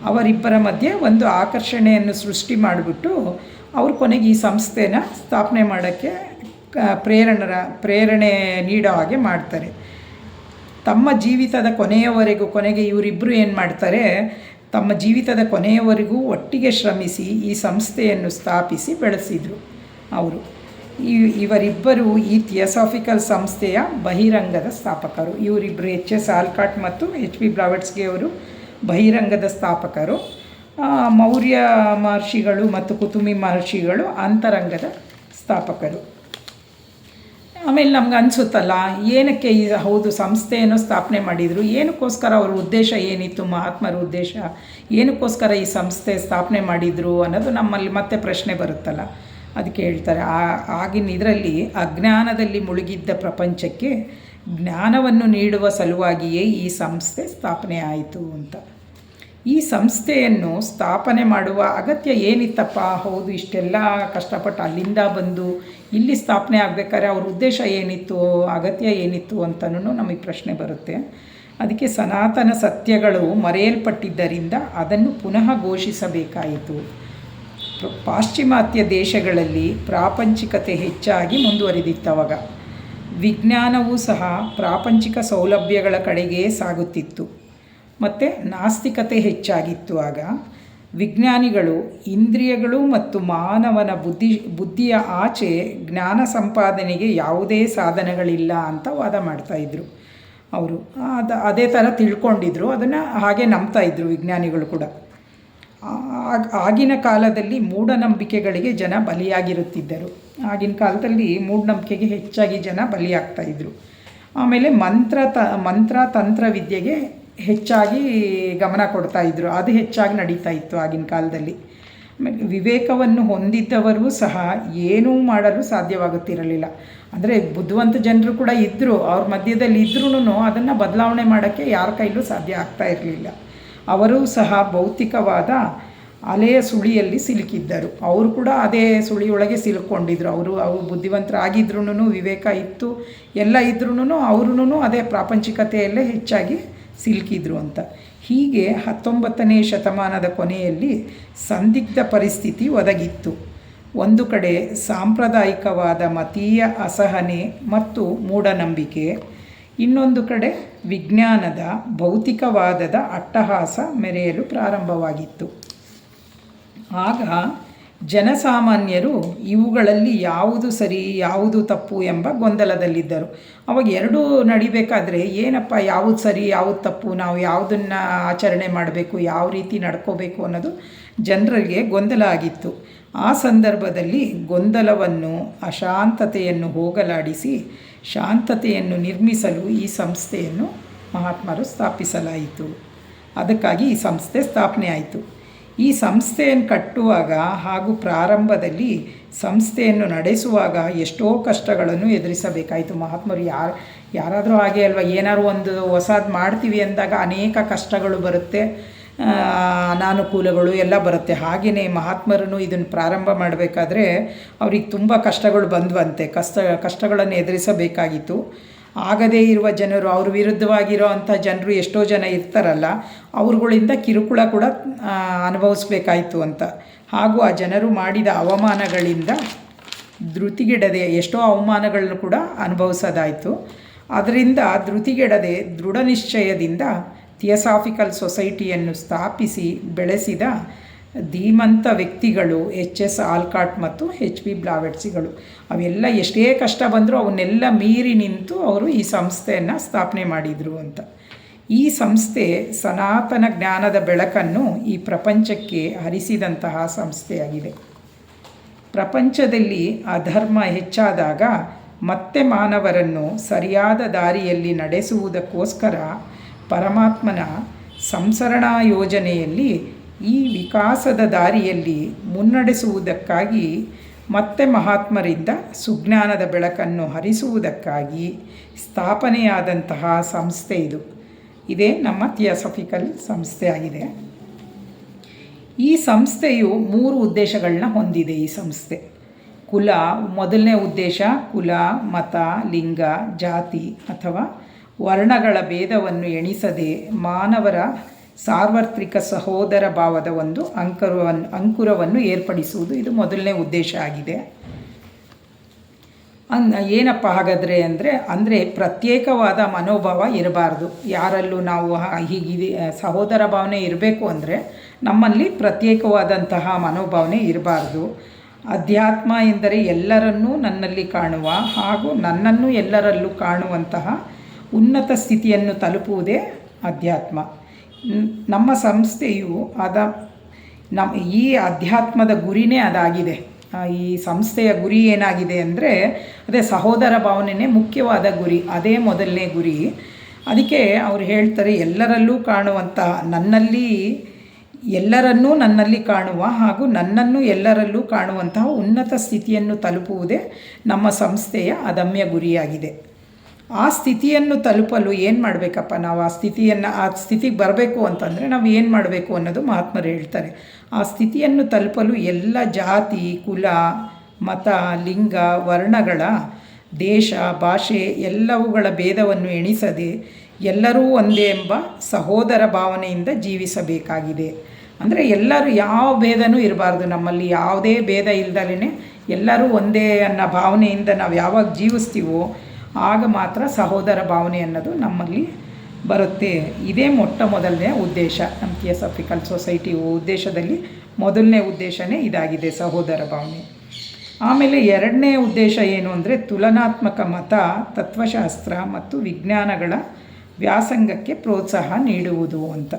ಅವರಿಬ್ಬರ ಮಧ್ಯೆ ಒಂದು ಆಕರ್ಷಣೆಯನ್ನು ಸೃಷ್ಟಿ ಮಾಡಿಬಿಟ್ಟು ಅವ್ರು ಕೊನೆಗೆ ಈ ಸಂಸ್ಥೆನ ಸ್ಥಾಪನೆ ಮಾಡೋಕ್ಕೆ ಪ್ರೇರಣರ, ಪ್ರೇರಣೆ ನೀಡೋ ಹಾಗೆ ಮಾಡ್ತಾರೆ. ತಮ್ಮ ಜೀವಿತದ ಕೊನೆಯವರೆಗೂ, ಕೊನೆಗೆ ಇವರಿಬ್ಬರು ಏನು ಮಾಡ್ತಾರೆ, ತಮ್ಮ ಜೀವಿತದ ಕೊನೆಯವರೆಗೂ ಒಟ್ಟಿಗೆ ಶ್ರಮಿಸಿ ಈ ಸಂಸ್ಥೆಯನ್ನು ಸ್ಥಾಪಿಸಿ ಬೆಳೆಸಿದರು ಅವರು. ಈ ಇವರಿಬ್ಬರು ಈ ಥಿಯಸಾಫಿಕಲ್ ಸಂಸ್ಥೆಯ ಬಹಿರಂಗದ ಸ್ಥಾಪಕರು. ಇವರಿಬ್ಬರು ಎಚ್ ಎಸ್ ಆಲ್ಕಾಟ್ ಮತ್ತು ಎಚ್ ಪಿ ಬ್ರಾವೆಟ್ಸ್ಗೆ ಅವರು ಬಹಿರಂಗದ ಸ್ಥಾಪಕರು. ಮೌರ್ಯ ಮಹರ್ಷಿಗಳು ಮತ್ತು ಕುತುಮಿ ಮಹರ್ಷಿಗಳು ಅಂತರಂಗದ ಸ್ಥಾಪಕರು. ಆಮೇಲೆ ನಮ್ಗೆ ಅನಿಸುತ್ತಲ್ಲ, ಏನಕ್ಕೆ ಈ ಹೌದು ಸಂಸ್ಥೆಯನ್ನು ಸ್ಥಾಪನೆ ಮಾಡಿದರು? ಏನಕ್ಕೋಸ್ಕರ ಅವ್ರ ಉದ್ದೇಶ ಏನಿತ್ತು, ಮಹಾತ್ಮರ ಉದ್ದೇಶ? ಏನಕ್ಕೋಸ್ಕರ ಈ ಸಂಸ್ಥೆ ಸ್ಥಾಪನೆ ಮಾಡಿದರು ಅನ್ನೋದು ನಮ್ಮಲ್ಲಿ ಮತ್ತೆ ಪ್ರಶ್ನೆ ಬರುತ್ತಲ್ಲ. ಅದಕ್ಕೆ ಹೇಳ್ತಾರೆ, ಆ ಆಗಿನ ಇದರಲ್ಲಿ ಅಜ್ಞಾನದಲ್ಲಿ ಮುಳುಗಿದ್ದ ಪ್ರಪಂಚಕ್ಕೆ ಜ್ಞಾನವನ್ನು ನೀಡುವ ಸಲುವಾಗಿಯೇ ಈ ಸಂಸ್ಥೆ ಸ್ಥಾಪನೆ ಆಯಿತು ಅಂತ. ಈ ಸಂಸ್ಥೆಯನ್ನು ಸ್ಥಾಪನೆ ಮಾಡುವ ಅಗತ್ಯ ಏನಿತ್ತಪ್ಪ? ಹೌದು, ಇಷ್ಟೆಲ್ಲ ಕಷ್ಟಪಟ್ಟು ಅಲ್ಲಿಂದ ಬಂದು ಇಲ್ಲಿ ಸ್ಥಾಪನೆ ಆಗಬೇಕಾದ್ರೆ ಅವ್ರ ಉದ್ದೇಶ ಏನಿತ್ತು, ಅಗತ್ಯ ಏನಿತ್ತು ಅಂತಲೂ ನಮಗೆ ಪ್ರಶ್ನೆ ಬರುತ್ತೆ. ಅದಕ್ಕೆ ಸನಾತನ ಸತ್ಯಗಳು ಮರೆಯಲ್ಪಟ್ಟಿದ್ದರಿಂದ ಅದನ್ನು ಪುನಃ ಘೋಷಿಸಬೇಕಾಯಿತು. ಪಾಶ್ಚಿಮಾತ್ಯ ದೇಶಗಳಲ್ಲಿ ಪ್ರಾಪಂಚಿಕತೆ ಹೆಚ್ಚಾಗಿ ಮುಂದುವರಿದಿತ್ತವಾಗ ವಿಜ್ಞಾನವೂ ಸಹ ಪ್ರಾಪಂಚಿಕ ಸೌಲಭ್ಯಗಳ ಕಡೆಗೆ ಸಾಗುತ್ತಿತ್ತು. ಮತ್ತು ನಾಸ್ತಿಕತೆ ಹೆಚ್ಚಾಗಿತ್ತು ಆಗ. ವಿಜ್ಞಾನಿಗಳು, ಇಂದ್ರಿಯಗಳು ಮತ್ತು ಮಾನವನ ಬುದ್ಧಿ, ಬುದ್ಧಿಯ ಆಚೆ ಜ್ಞಾನ ಸಂಪಾದನೆಗೆ ಯಾವುದೇ ಸಾಧನಗಳಿಲ್ಲ ಅಂತ ವಾದ ಮಾಡ್ತಾಯಿದ್ರು ಅವರು ಅದು, ಅದೇ ಥರ ತಿಳ್ಕೊಂಡಿದ್ರು, ಅದನ್ನು ಹಾಗೆ ನಂಬ್ತಾ ಇದ್ರು ವಿಜ್ಞಾನಿಗಳು ಕೂಡ. ಆಗಿನ ಕಾಲದಲ್ಲಿ ಮೂಢನಂಬಿಕೆಗಳಿಗೆ ಜನ ಬಲಿಯಾಗಿರುತ್ತಿದ್ದರು. ಆಗಿನ ಕಾಲದಲ್ಲಿ ಮೂಢನಂಬಿಕೆಗೆ ಹೆಚ್ಚಾಗಿ ಜನ ಬಲಿಯಾಗ್ತಾ ಇದ್ರು. ಆಮೇಲೆ ಮಂತ್ರ ತ, ಮಂತ್ರ ತಂತ್ರ ವಿದ್ಯೆಗೆ ಹೆಚ್ಚಾಗಿ ಗಮನ ಕೊಡ್ತಾ ಇದ್ದರು ಅದು ಹೆಚ್ಚಾಗಿ ನಡೀತಾ ಇತ್ತು ಆಗಿನ ಕಾಲದಲ್ಲಿ. ಆಮೇಲೆ ವಿವೇಕವನ್ನು ಹೊಂದಿದ್ದವರು ಸಹ ಏನೂ ಮಾಡಲು ಸಾಧ್ಯವಾಗುತ್ತಿರಲಿಲ್ಲ. ಅಂದರೆ ಬುದ್ಧಿವಂತ ಜನರು ಕೂಡ ಇದ್ದರು ಅವ್ರ ಮಧ್ಯದಲ್ಲಿ ಇದ್ರೂ ಅದನ್ನು ಬದಲಾವಣೆ ಮಾಡೋಕ್ಕೆ ಯಾರ ಕೈಲೂ ಸಾಧ್ಯ ಆಗ್ತಾ ಇರಲಿಲ್ಲ. ಅವರೂ ಸಹ ಭೌತಿಕವಾದ ಅಲೆಯ ಸುಳಿಯಲ್ಲಿ ಸಿಲುಕಿದ್ದರು. ಅವರು ಕೂಡ ಅದೇ ಸುಳಿಯೊಳಗೆ ಸಿಲುಕೊಂಡಿದ್ರು. ಅವರು ಅವರು ಬುದ್ಧಿವಂತರಾಗಿದ್ರೂ ವಿವೇಕ ಇತ್ತು. ಎಲ್ಲ ಇದ್ರೂ ಅವ್ರೂ ಅದೇ ಪ್ರಾಪಂಚಿಕತೆಯಲ್ಲೇ ಹೆಚ್ಚಾಗಿ ಸಿಲುಕಿದ್ರು ಅಂತ. ಹೀಗೆ ಹತ್ತೊಂಬತ್ತನೇ ಶತಮಾನದ ಕೊನೆಯಲ್ಲಿ ಸಂದಿಗ್ಧ ಪರಿಸ್ಥಿತಿ ಒದಗಿತ್ತು. ಒಂದು ಕಡೆ ಸಾಂಪ್ರದಾಯಿಕವಾದ ಮತೀಯ ಅಸಹನೆ ಮತ್ತು ಮೂಢನಂಬಿಕೆ, ಇನ್ನೊಂದು ಕಡೆ ವಿಜ್ಞಾನದ ಭೌತಿಕವಾದದ ಅಟ್ಟಹಾಸ ಮೆರೆಯಲು ಪ್ರಾರಂಭವಾಗಿತ್ತು. ಆಗ ಜನಸಾಮಾನ್ಯರು ಇವುಗಳಲ್ಲಿ ಯಾವುದು ಸರಿ, ಯಾವುದು ತಪ್ಪು ಎಂಬ ಗೊಂದಲದಲ್ಲಿದ್ದರು. ಅವಾಗ ಎರಡೂ ನಡಿಬೇಕಾದ್ರೆ ಏನಪ್ಪ ಯಾವುದು ಸರಿ, ಯಾವುದು ತಪ್ಪು, ನಾವು ಯಾವುದನ್ನು ಆಚರಣೆ ಮಾಡಬೇಕು, ಯಾವ ರೀತಿ ನಡ್ಕೋಬೇಕು ಅನ್ನೋದು ಜನರಿಗೆ ಗೊಂದಲ ಆಗಿತ್ತು. ಆ ಸಂದರ್ಭದಲ್ಲಿ ಗೊಂದಲವನ್ನು, ಅಶಾಂತತೆಯನ್ನು ಹೋಗಲಾಡಿಸಿ ಶಾಂತತೆಯನ್ನು ನಿರ್ಮಿಸಲು ಈ ಸಂಸ್ಥೆಯನ್ನು ಮಹಾತ್ಮರು ಸ್ಥಾಪಿಸಲಾಯಿತು. ಅದಕ್ಕಾಗಿ ಈ ಸಂಸ್ಥೆ ಸ್ಥಾಪನೆ ಆಯಿತು ಈ ಸಂಸ್ಥೆಯನ್ನು ಕಟ್ಟುವಾಗ ಹಾಗೂ ಪ್ರಾರಂಭದಲ್ಲಿ ಸಂಸ್ಥೆಯನ್ನು ನಡೆಸುವಾಗ ಎಷ್ಟೋ ಕಷ್ಟಗಳನ್ನು ಎದುರಿಸಬೇಕಾಯಿತು. ಮಹಾತ್ಮರು ಯಾರು, ಯಾರಾದರೂ ಹಾಗೆ ಅಲ್ವಾ? ಏನಾದ್ರು ಒಂದು ಹೊಸದು ಮಾಡ್ತೀವಿ ಅಂದಾಗ ಅನೇಕ ಕಷ್ಟಗಳು ಬರುತ್ತೆ. ಅನಾನುಕೂಲಗಳು ಎಲ್ಲ ಬರುತ್ತೆ. ಹಾಗೆಯೇ ಮಹಾತ್ಮರನ್ನು ಇದನ್ನು ಪ್ರಾರಂಭ ಮಾಡಬೇಕಾದ್ರೆ ಅವ್ರಿಗೆ ತುಂಬ ಕಷ್ಟಗಳು ಬಂದ್ವಂತೆ. ಕಷ್ಟ, ಕಷ್ಟಗಳನ್ನು ಎದುರಿಸಬೇಕಾಗಿತ್ತು. ಆಗದೇ ಇರುವ ಜನರು, ಅವ್ರ ವಿರುದ್ಧವಾಗಿರೋ ಅಂಥ ಜನರು ಎಷ್ಟೋ ಜನ ಇರ್ತಾರಲ್ಲ, ಅವ್ರುಗಳಿಂದ ಕಿರುಕುಳ ಕೂಡ ಅನುಭವಿಸ್ಬೇಕಾಯಿತು ಅಂತ. ಹಾಗೂ ಆ ಜನರು ಮಾಡಿದ ಅವಮಾನಗಳಿಂದ ಧೃತಿಗೆಡದೆ, ಎಷ್ಟೋ ಅವಮಾನಗಳನ್ನು ಕೂಡ ಅನುಭವಿಸೋದಾಯಿತು. ಅದರಿಂದ ಧೃತಿಗೆಡದೆ ದೃಢ ನಿಶ್ಚಯದಿಂದ ಥಿಯಸಾಫಿಕಲ್ ಸೊಸೈಟಿಯನ್ನು ಸ್ಥಾಪಿಸಿ ಬೆಳೆಸಿದ ಧೀಮಂತ ವ್ಯಕ್ತಿಗಳು ಎಚ್ ಎಸ್ ಆಲ್ಕಾಟ್ ಮತ್ತು ಎಚ್ ಪಿ ಬ್ಲಾವೆಟ್ಸಿಗಳು ಅವೆಲ್ಲ ಎಷ್ಟೇ ಕಷ್ಟ ಬಂದರೂ ಅವನ್ನೆಲ್ಲ ಮೀರಿ ನಿಂತು ಅವರು ಈ ಸಂಸ್ಥೆಯನ್ನು ಸ್ಥಾಪನೆ ಮಾಡಿದರು ಅಂತ. ಈ ಸಂಸ್ಥೆ ಸನಾತನ ಜ್ಞಾನದ ಬೆಳಕನ್ನು ಈ ಪ್ರಪಂಚಕ್ಕೆ ಹರಿಸಿದಂತಹ ಸಂಸ್ಥೆಯಾಗಿದೆ. ಪ್ರಪಂಚದಲ್ಲಿ ಅಧರ್ಮ ಹೆಚ್ಚಾದಾಗ ಮತ್ತೆ ಮಾನವರನ್ನು ಸರಿಯಾದ ದಾರಿಯಲ್ಲಿ ನಡೆಸುವುದಕ್ಕೋಸ್ಕರ ಪರಮಾತ್ಮನ ಸಂಸರಣಾ ಯೋಜನೆಯಲ್ಲಿ ಈ ವಿಕಾಸದ ದಾರಿಯಲ್ಲಿ ಮುನ್ನಡೆಸುವುದಕ್ಕಾಗಿ ಮತ್ತೆ ಮಹಾತ್ಮರಿಂದ ಸುಜ್ಞಾನದ ಬೆಳಕನ್ನು ಹರಿಸುವುದಕ್ಕಾಗಿ ಸ್ಥಾಪನೆಯಾದಂತಹ ಸಂಸ್ಥೆ ಇದು. ಇದೇ ನಮ್ಮ ಥಿಯಾಸಫಿಕಲ್ ಸಂಸ್ಥೆ ಆಗಿದೆ. ಈ ಸಂಸ್ಥೆಯು ಮೂರು ಉದ್ದೇಶಗಳನ್ನ ಹೊಂದಿದೆ ಈ ಸಂಸ್ಥೆ. ಕುಲ, ಮೊದಲನೇ ಉದ್ದೇಶ ಕುಲ, ಮತ, ಲಿಂಗ, ಜಾತಿ ಅಥವಾ ವರ್ಣಗಳ ಭೇದವನ್ನು ಎಣಿಸದೆ ಮಾನವರ ಸಾರ್ವತ್ರಿಕ ಸಹೋದರ ಭಾವದ ಒಂದು ಅಂಕುರವನ್ನು ಅಂಕುರವನ್ನು ಏರ್ಪಡಿಸುವುದು ಇದು ಮೊದಲನೇ ಉದ್ದೇಶ ಆಗಿದೆ. ಅನ್, ಏನಪ್ಪ ಹಾಗಾದರೆ ಅಂದರೆ ಅಂದರೆ ಪ್ರತ್ಯೇಕವಾದ ಮನೋಭಾವ ಇರಬಾರ್ದು. ಯಾರಲ್ಲೂ ನಾವು ಹೀಗಿದೆ, ಸಹೋದರ ಭಾವನೆ ಇರಬೇಕು ಅಂದರೆ ನಮ್ಮಲ್ಲಿ ಪ್ರತ್ಯೇಕವಾದಂತಹ ಮನೋಭಾವನೆ ಇರಬಾರ್ದು. ಅಧ್ಯಾತ್ಮ ಎಂದರೆ ಎಲ್ಲರನ್ನೂ ನನ್ನಲ್ಲಿ ಕಾಣುವ ಹಾಗೂ ನನ್ನನ್ನು ಎಲ್ಲರಲ್ಲೂ ಕಾಣುವಂತಹ ಉನ್ನತ ಸ್ಥಿತಿಯನ್ನು ತಲುಪುವುದೇ ಅಧ್ಯಾತ್ಮ. ನಮ್ಮ ಸಂಸ್ಥೆಯು ಅದ ನಮ್ಮ ಈ ಅಧ್ಯಾತ್ಮದ ಗುರಿನೇ ಅದಾಗಿದೆ. ಈ ಸಂಸ್ಥೆಯ ಗುರಿ ಏನಾಗಿದೆ ಅಂದರೆ ಅದೇ ಸಹೋದರ ಭಾವನೆಯೇ ಮುಖ್ಯವಾದ ಗುರಿ, ಅದೇ ಮೊದಲನೇ ಗುರಿ. ಅದಕ್ಕೆ ಅವ್ರು ಹೇಳ್ತಾರೆ, ಎಲ್ಲರಲ್ಲೂ ಕಾಣುವಂತಹ ನನ್ನಲ್ಲಿ, ಎಲ್ಲರನ್ನೂ ನನ್ನಲ್ಲಿ ಕಾಣುವ ಹಾಗೂ ನನ್ನನ್ನು ಎಲ್ಲರಲ್ಲೂ ಕಾಣುವಂತಹ ಉನ್ನತ ಸ್ಥಿತಿಯನ್ನು ತಲುಪುವುದೇ ನಮ್ಮ ಸಂಸ್ಥೆಯ ಅದಮ್ಯ ಗುರಿಯಾಗಿದೆ. ಆ ಸ್ಥಿತಿಯನ್ನು ತಲುಪಲು ಏನು ಮಾಡಬೇಕಪ್ಪ? ನಾವು ಆ ಸ್ಥಿತಿಯನ್ನು, ಆ ಸ್ಥಿತಿಗೆ ಬರಬೇಕು ಅಂತಂದರೆ ನಾವು ಏನು ಮಾಡಬೇಕು ಅನ್ನೋದು ಮಹಾತ್ಮರು ಹೇಳ್ತಾರೆ. ಆ ಸ್ಥಿತಿಯನ್ನು ತಲುಪಲು ಎಲ್ಲ ಜಾತಿ, ಕುಲ, ಮತ, ಲಿಂಗ, ವರ್ಣಗಳ, ದೇಶ, ಭಾಷೆ ಎಲ್ಲವುಗಳ ಭೇದವನ್ನು ಎಣಿಸದೆ ಎಲ್ಲರೂ ಒಂದೇ ಎಂಬ ಸಹೋದರ ಭಾವನೆಯಿಂದ ಜೀವಿಸಬೇಕಾಗಿದೆ. ಅಂದರೆ ಎಲ್ಲರೂ ಯಾವ ಭೇದನೂ ಇರಬಾರ್ದು. ನಮ್ಮಲ್ಲಿ ಯಾವುದೇ ಭೇದ ಇಲ್ದಲೇ ಎಲ್ಲರೂ ಒಂದೇ ಅನ್ನೋ ಭಾವನೆಯಿಂದ ನಾವು ಯಾವಾಗ ಜೀವಿಸ್ತೀವೋ ಆಗ ಮಾತ್ರ ಸಹೋದರ ಭಾವನೆ ಅನ್ನೋದು ನಮ್ಮಲ್ಲಿ ಬರುತ್ತೆ. ಇದೇ ಮೊಟ್ಟ ಮೊದಲನೇ ಉದ್ದೇಶ. ನಮ್ಮ ಥಿಯಸಫಿಕಲ್ ಸೊಸೈಟಿ ಉದ್ದೇಶದಲ್ಲಿ ಮೊದಲನೇ ಉದ್ದೇಶನೇ ಇದಾಗಿದೆ ಸಹೋದರ ಭಾವನೆ. ಆಮೇಲೆ ಎರಡನೇ ಉದ್ದೇಶ ಏನು ಅಂದರೆ ತುಲನಾತ್ಮಕ ಮತ, ತತ್ವಶಾಸ್ತ್ರ ಮತ್ತು ವಿಜ್ಞಾನಗಳ ವ್ಯಾಸಂಗಕ್ಕೆ ಪ್ರೋತ್ಸಾಹ ನೀಡುವುದು ಅಂತ.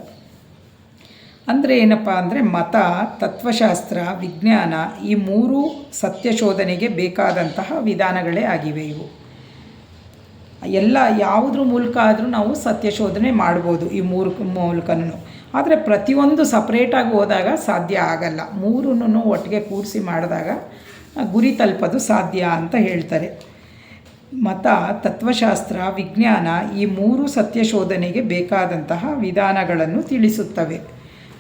ಅಂದರೆ ಏನಪ್ಪ ಅಂದರೆ ಮತ, ತತ್ವಶಾಸ್ತ್ರ, ವಿಜ್ಞಾನ ಈ ಮೂರು ಸತ್ಯಶೋಧನೆಗೆ ಬೇಕಾದಂತಹ ವಿಧಾನಗಳೇ ಆಗಿವೆ ಇವು. ಎಲ್ಲ ಯಾವುದ್ರ ಮೂಲಕ ಆದರೂ ನಾವು ಸತ್ಯಶೋಧನೆ ಮಾಡ್ಬೋದು ಈ ಮೂರು ಮೂಲಕನೂ. ಆದರೆ ಪ್ರತಿಯೊಂದು ಸಪ್ರೇಟಾಗಿ ಹೋದಾಗ ಸಾಧ್ಯ ಆಗಲ್ಲ. ಮೂರನ್ನು ಒಟ್ಟಿಗೆ ಕೂರಿಸಿ ಮಾಡಿದಾಗ ಗುರಿ ತಲುಪೋದು ಸಾಧ್ಯ ಅಂತ ಹೇಳ್ತಾರೆ. ಮತ, ತತ್ವಶಾಸ್ತ್ರ, ವಿಜ್ಞಾನ ಈ ಮೂರು ಸತ್ಯಶೋಧನೆಗೆ ಬೇಕಾದಂತಹ ವಿಧಾನಗಳನ್ನು ತಿಳಿಸುತ್ತವೆ.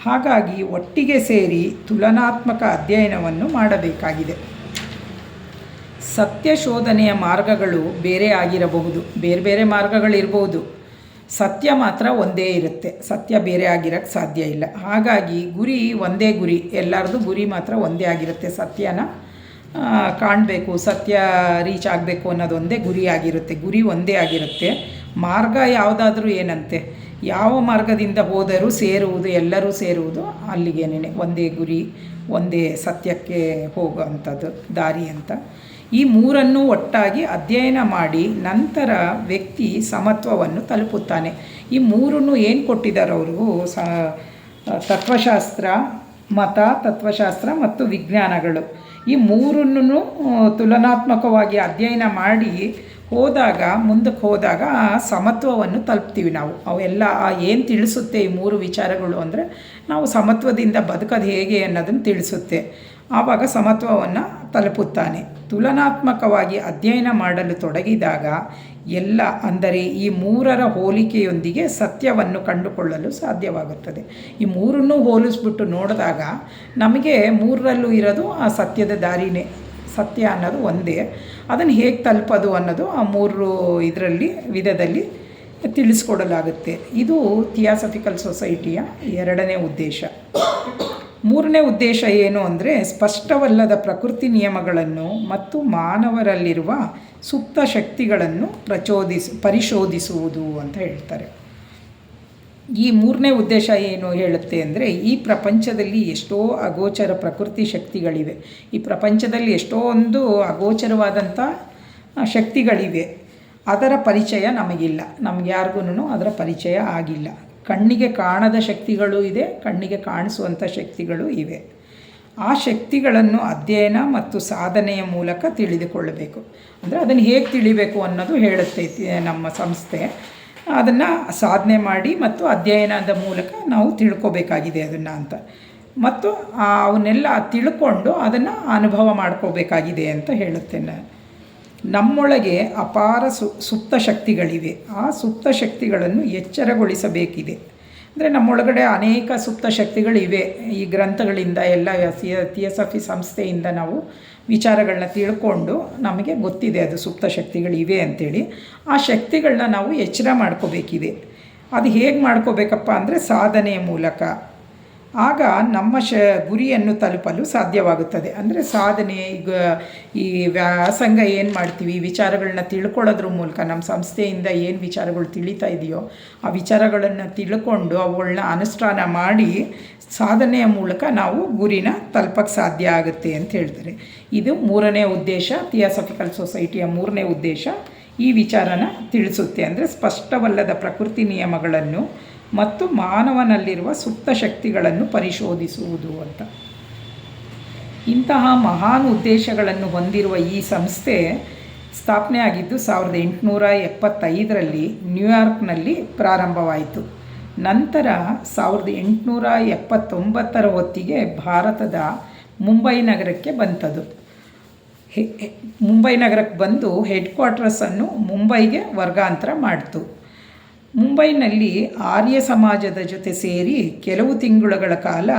ಹಾಗಾಗಿ ಒಟ್ಟಿಗೆ ಸೇರಿ ತುಲನಾತ್ಮಕ ಅಧ್ಯಯನವನ್ನು ಮಾಡಬೇಕಾಗಿದೆ. ಸತ್ಯಶೋಧನೆಯ ಮಾರ್ಗಗಳು ಬೇರೆ ಆಗಿರಬಹುದು. ಬೇರೆ ಬೇರೆ ಮಾರ್ಗಗಳಿರ್ಬೋದು. ಸತ್ಯ ಮಾತ್ರ ಒಂದೇ ಇರುತ್ತೆ. ಸತ್ಯ ಬೇರೆ ಆಗಿರೋಕ್ಕೆ ಸಾಧ್ಯ ಇಲ್ಲ. ಹಾಗಾಗಿ ಗುರಿ ಒಂದೇ ಗುರಿ. ಎಲ್ಲರದು ಗುರಿ ಮಾತ್ರ ಒಂದೇ ಆಗಿರುತ್ತೆ. ಸತ್ಯನ ಕಾಣಬೇಕು, ಸತ್ಯ ರೀಚ್ ಆಗಬೇಕು ಅನ್ನೋದು ಒಂದೇ ಗುರಿ ಆಗಿರುತ್ತೆ. ಗುರಿ ಒಂದೇ ಆಗಿರುತ್ತೆ. ಮಾರ್ಗ ಯಾವುದಾದ್ರೂ ಏನಂತೆ? ಯಾವ ಮಾರ್ಗದಿಂದ ಹೋದರೂ ಸೇರುವುದು, ಎಲ್ಲರೂ ಸೇರುವುದು ಅಲ್ಲಿಗೇನೆ ಒಂದೇ ಗುರಿ, ಒಂದೇ ಸತ್ಯಕ್ಕೆ ಹೋಗುವಂಥದ್ದು ದಾರಿ ಅಂತ. ಈ ಮೂರನ್ನು ಒಟ್ಟಾಗಿ ಅಧ್ಯಯನ ಮಾಡಿ ನಂತರ ವ್ಯಕ್ತಿ ಸಮತ್ವವನ್ನು ತಲುಪುತ್ತಾನೆ. ಈ ಮೂರನ್ನು ಏನು ಕೊಟ್ಟಿದ್ದಾರೆ ಅವ್ರಿಗೂ ಸ ತತ್ವಶಾಸ್ತ್ರ, ಮತ, ತತ್ವಶಾಸ್ತ್ರ ಮತ್ತು ವಿಜ್ಞಾನಗಳು. ಈ ಮೂರನ್ನು ತುಲನಾತ್ಮಕವಾಗಿ ಅಧ್ಯಯನ ಮಾಡಿ ಹೋದಾಗ, ಮುಂದಕ್ಕೆ ಹೋದಾಗ ಆ ಸಮತ್ವವನ್ನು ತಲುಪ್ತೀವಿ ನಾವು. ಅವೆಲ್ಲ ಏನು ತಿಳಿಸುತ್ತೆ ಈ ಮೂರು ವಿಚಾರಗಳು ಅಂದರೆ ನಾವು ಸಮತ್ವದಿಂದ ಬದುಕೋದು ಹೇಗೆ ಅನ್ನೋದನ್ನು ತಿಳಿಸುತ್ತೆ. ಆವಾಗ ಸಮತ್ವವನ್ನು ತಲುಪುತ್ತಾನೆ. ತುಲನಾತ್ಮಕವಾಗಿ ಅಧ್ಯಯನ ಮಾಡಲು ತೊಡಗಿದಾಗ ಎಲ್ಲ, ಅಂದರೆ ಈ ಮೂರರ ಹೋಲಿಕೆಯೊಂದಿಗೆ ಸತ್ಯವನ್ನು ಕಂಡುಕೊಳ್ಳಲು ಸಾಧ್ಯವಾಗುತ್ತದೆ. ಈ ಮೂರನ್ನು ಹೋಲಿಸ್ಬಿಟ್ಟು ನೋಡಿದಾಗ ನಮಗೆ ಮೂರರಲ್ಲೂ ಇರೋದು ಆ ಸತ್ಯದ ದಾರಿನೇ. ಸತ್ಯ ಅನ್ನೋದು ಒಂದೇ. ಅದನ್ನು ಹೇಗೆ ತಲುಪೋದು ಅನ್ನೋದು ಆ ಮೂರು ಇದರಲ್ಲಿ, ವಿಧದಲ್ಲಿ ತಿಳಿಸ್ಕೊಡಲಾಗುತ್ತೆ. ಇದು ಥಿಯಾಸಫಿಕಲ್ ಸೊಸೈಟಿಯ ಎರಡನೇ ಉದ್ದೇಶ. ಮೂರನೇ ಉದ್ದೇಶ ಏನು ಅಂದರೆ ಸ್ಪಷ್ಟವಲ್ಲದ ಪ್ರಕೃತಿ ನಿಯಮಗಳನ್ನು ಮತ್ತು ಮಾನವರಲ್ಲಿರುವ ಸುಪ್ತ ಶಕ್ತಿಗಳನ್ನು ಪ್ರಚೋದಿಸಿ, ಪರಿಶೋಧಿಸುವುದು ಅಂತ ಹೇಳ್ತಾರೆ. ಈ ಮೂರನೇ ಉದ್ದೇಶ ಏನು ಹೇಳುತ್ತೆ ಅಂದರೆ ಈ ಪ್ರಪಂಚದಲ್ಲಿ ಎಷ್ಟೋ ಅಗೋಚರ ಪ್ರಕೃತಿ ಶಕ್ತಿಗಳಿವೆ. ಈ ಪ್ರಪಂಚದಲ್ಲಿ ಎಷ್ಟೋ ಒಂದು ಅಗೋಚರವಾದಂಥ ಶಕ್ತಿಗಳಿವೆ. ಅದರ ಪರಿಚಯ ನಮಗಿಲ್ಲ. ನಮ್ಗೆ ಯಾರಿಗೂ ಅದರ ಪರಿಚಯ ಆಗಿಲ್ಲ. ಕಣ್ಣಿಗೆ ಕಾಣದ ಶಕ್ತಿಗಳು ಇದೆ, ಕಣ್ಣಿಗೆ ಕಾಣಿಸುವಂಥ ಶಕ್ತಿಗಳು ಇವೆ. ಆ ಶಕ್ತಿಗಳನ್ನು ಅಧ್ಯಯನ ಮತ್ತು ಸಾಧನೆಯ ಮೂಲಕ ತಿಳಿದುಕೊಳ್ಳಬೇಕು. ಅಂದರೆ ಅದನ್ನು ಹೇಗೆ ತಿಳಿಬೇಕು ಅನ್ನೋದು ಹೇಳುತ್ತೆ ನಮ್ಮ ಸಂಸ್ಥೆ. ಅದನ್ನು ಸಾಧನೆ ಮಾಡಿ ಮತ್ತು ಅಧ್ಯಯನದ ಮೂಲಕ ನಾವು ತಿಳ್ಕೊಬೇಕಾಗಿದೆ ಅದನ್ನು ಅಂತ. ಮತ್ತು ಅವನ್ನೆಲ್ಲ ತಿಳ್ಕೊಂಡು ಅದನ್ನು ಅನುಭವ ಮಾಡ್ಕೋಬೇಕಾಗಿದೆ ಅಂತ ಹೇಳುತ್ತೆ ನಮ್ಮೊಳಗೆ ಅಪಾರ ಸು, ಸುಪ್ತ ಶಕ್ತಿಗಳಿವೆ. ಆ ಸುಪ್ತ ಶಕ್ತಿಗಳನ್ನು ಎಚ್ಚರಗೊಳಿಸಬೇಕಿದೆ. ಅಂದರೆ ನಮ್ಮೊಳಗಡೆ ಅನೇಕ ಸುಪ್ತ ಶಕ್ತಿಗಳಿವೆ. ಈ ಗ್ರಂಥಗಳಿಂದ ಎಲ್ಲ ಥಿಯಸಫಿ ಸಂಸ್ಥೆಯಿಂದ ನಾವು ವಿಚಾರಗಳನ್ನ ತಿಳ್ಕೊಂಡು ನಮಗೆ ಗೊತ್ತಿದೆ ಅದು ಸುಪ್ತ ಶಕ್ತಿಗಳಿವೆ ಅಂಥೇಳಿ ಆ ಶಕ್ತಿಗಳನ್ನ ನಾವು ಎಚ್ಚರ ಮಾಡ್ಕೋಬೇಕಿದೆ. ಅದು ಹೇಗೆ ಮಾಡ್ಕೋಬೇಕಪ್ಪ ಅಂದರೆ ಸಾಧನೆಯ ಮೂಲಕ. ಆಗ ನಮ್ಮ ಶ ಗುರಿಯನ್ನು ತಲುಪಲು ಸಾಧ್ಯವಾಗುತ್ತದೆ. ಅಂದರೆ ಸಾಧನೆ ಈಗ ಈ ವ್ಯಾಸಂಗ ಏನು ಮಾಡ್ತೀವಿ? ವಿಚಾರಗಳನ್ನ ತಿಳ್ಕೊಳ್ಳೋದ್ರ ಮೂಲಕ ನಮ್ಮ ಸಂಸ್ಥೆಯಿಂದ ಏನು ವಿಚಾರಗಳು ತಿಳಿತಾ ಇದೆಯೋ, ಆ ವಿಚಾರಗಳನ್ನು ತಿಳ್ಕೊಂಡು ಅವುಗಳನ್ನ ಅನುಷ್ಠಾನ ಮಾಡಿ ಸಾಧನೆಯ ಮೂಲಕ ನಾವು ಗುರಿನ ತಲುಪಕ್ಕೆ ಸಾಧ್ಯ ಆಗುತ್ತೆ ಅಂತ ಹೇಳ್ತಾರೆ. ಇದು ಮೂರನೇ ಉದ್ದೇಶ. ಥಿಯಾಸಫಿಕಲ್ ಸೊಸೈಟಿಯ ಮೂರನೇ ಉದ್ದೇಶ ಈ ವಿಚಾರನ ತಿಳಿಸುತ್ತೆ. ಅಂದರೆ ಸ್ಪಷ್ಟವಲ್ಲದ ಪ್ರಕೃತಿ ನಿಯಮಗಳನ್ನು ಮತ್ತು ಮಾನವನಲ್ಲಿರುವ ಸುಪ್ತ ಶಕ್ತಿಗಳನ್ನು ಪರಿಶೋಧಿಸುವುದು ಅಂತ. ಇಂತಹ ಮಹಾನ್ ಉದ್ದೇಶಗಳನ್ನು ಹೊಂದಿರುವ ಈ ಸಂಸ್ಥೆ ಸ್ಥಾಪನೆ ಆಗಿದ್ದು ಸಾವಿರದ ಎಂಟುನೂರ ಎಪ್ಪತ್ತೈದರಲ್ಲಿ ನ್ಯೂಯಾರ್ಕ್ನಲ್ಲಿ ಪ್ರಾರಂಭವಾಯಿತು. ನಂತರ ಸಾವಿರದ ಎಂಟುನೂರ ಎಪ್ಪತ್ತೊಂಬತ್ತರ ಹೊತ್ತಿಗೆ ಭಾರತದ ಮುಂಬೈ ನಗರಕ್ಕೆ ಬಂತದು. ಮುಂಬೈ ನಗರಕ್ಕೆ ಬಂದು ಹೆಡ್ ಕ್ವಾರ್ಟರ್ಸನ್ನು ಮುಂಬೈಗೆ ವರ್ಗಾಂತರ ಮಾಡಿತು. ಮುಂಬೈನಲ್ಲಿ ಆರ್ಯ ಸಮಾಜದ ಜೊತೆ ಸೇರಿ ಕೆಲವು ತಿಂಗಳುಗಳ ಕಾಲ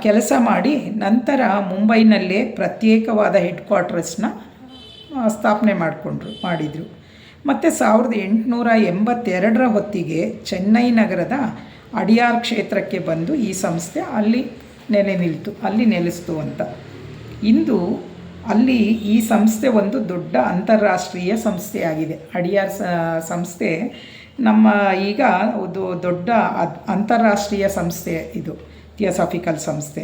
ಕೆಲಸ ಮಾಡಿ ನಂತರ ಮುಂಬೈನಲ್ಲೇ ಪ್ರತ್ಯೇಕವಾದ ಹೆಡ್ ಕ್ವಾರ್ಟರ್ಸ್ನ ಸ್ಥಾಪನೆ ಮಾಡಿಕೊಂಡ್ರು, ಮಾಡಿದರು. ಮತ್ತು ಸಾವಿರದ ಎಂಟುನೂರ ಎಂಬತ್ತೆರಡರ ಹೊತ್ತಿಗೆ ಚೆನ್ನೈ ನಗರದ ಅಡಿಯಾರ್ ಕ್ಷೇತ್ರಕ್ಕೆ ಬಂದು ಈ ಸಂಸ್ಥೆ ಅಲ್ಲಿ ನೆಲೆ ನಿಲ್ತು, ಅಲ್ಲಿ ನೆಲೆಸ್ತು ಅಂತ. ಇಂದು ಅಲ್ಲಿ ಈ ಸಂಸ್ಥೆ ಒಂದು ದೊಡ್ಡ ಅಂತಾರಾಷ್ಟ್ರೀಯ ಸಂಸ್ಥೆಯಾಗಿದೆ. ಅಡಿಯಾರ್ ಸಂಸ್ಥೆ ನಮ್ಮ ಈಗ ಒಂದು ದೊಡ್ಡ ಅಂತಾರಾಷ್ಟ್ರೀಯ ಸಂಸ್ಥೆ ಇದು, ಥಿಯೋಸಾಫಿಕಲ್ ಸಂಸ್ಥೆ.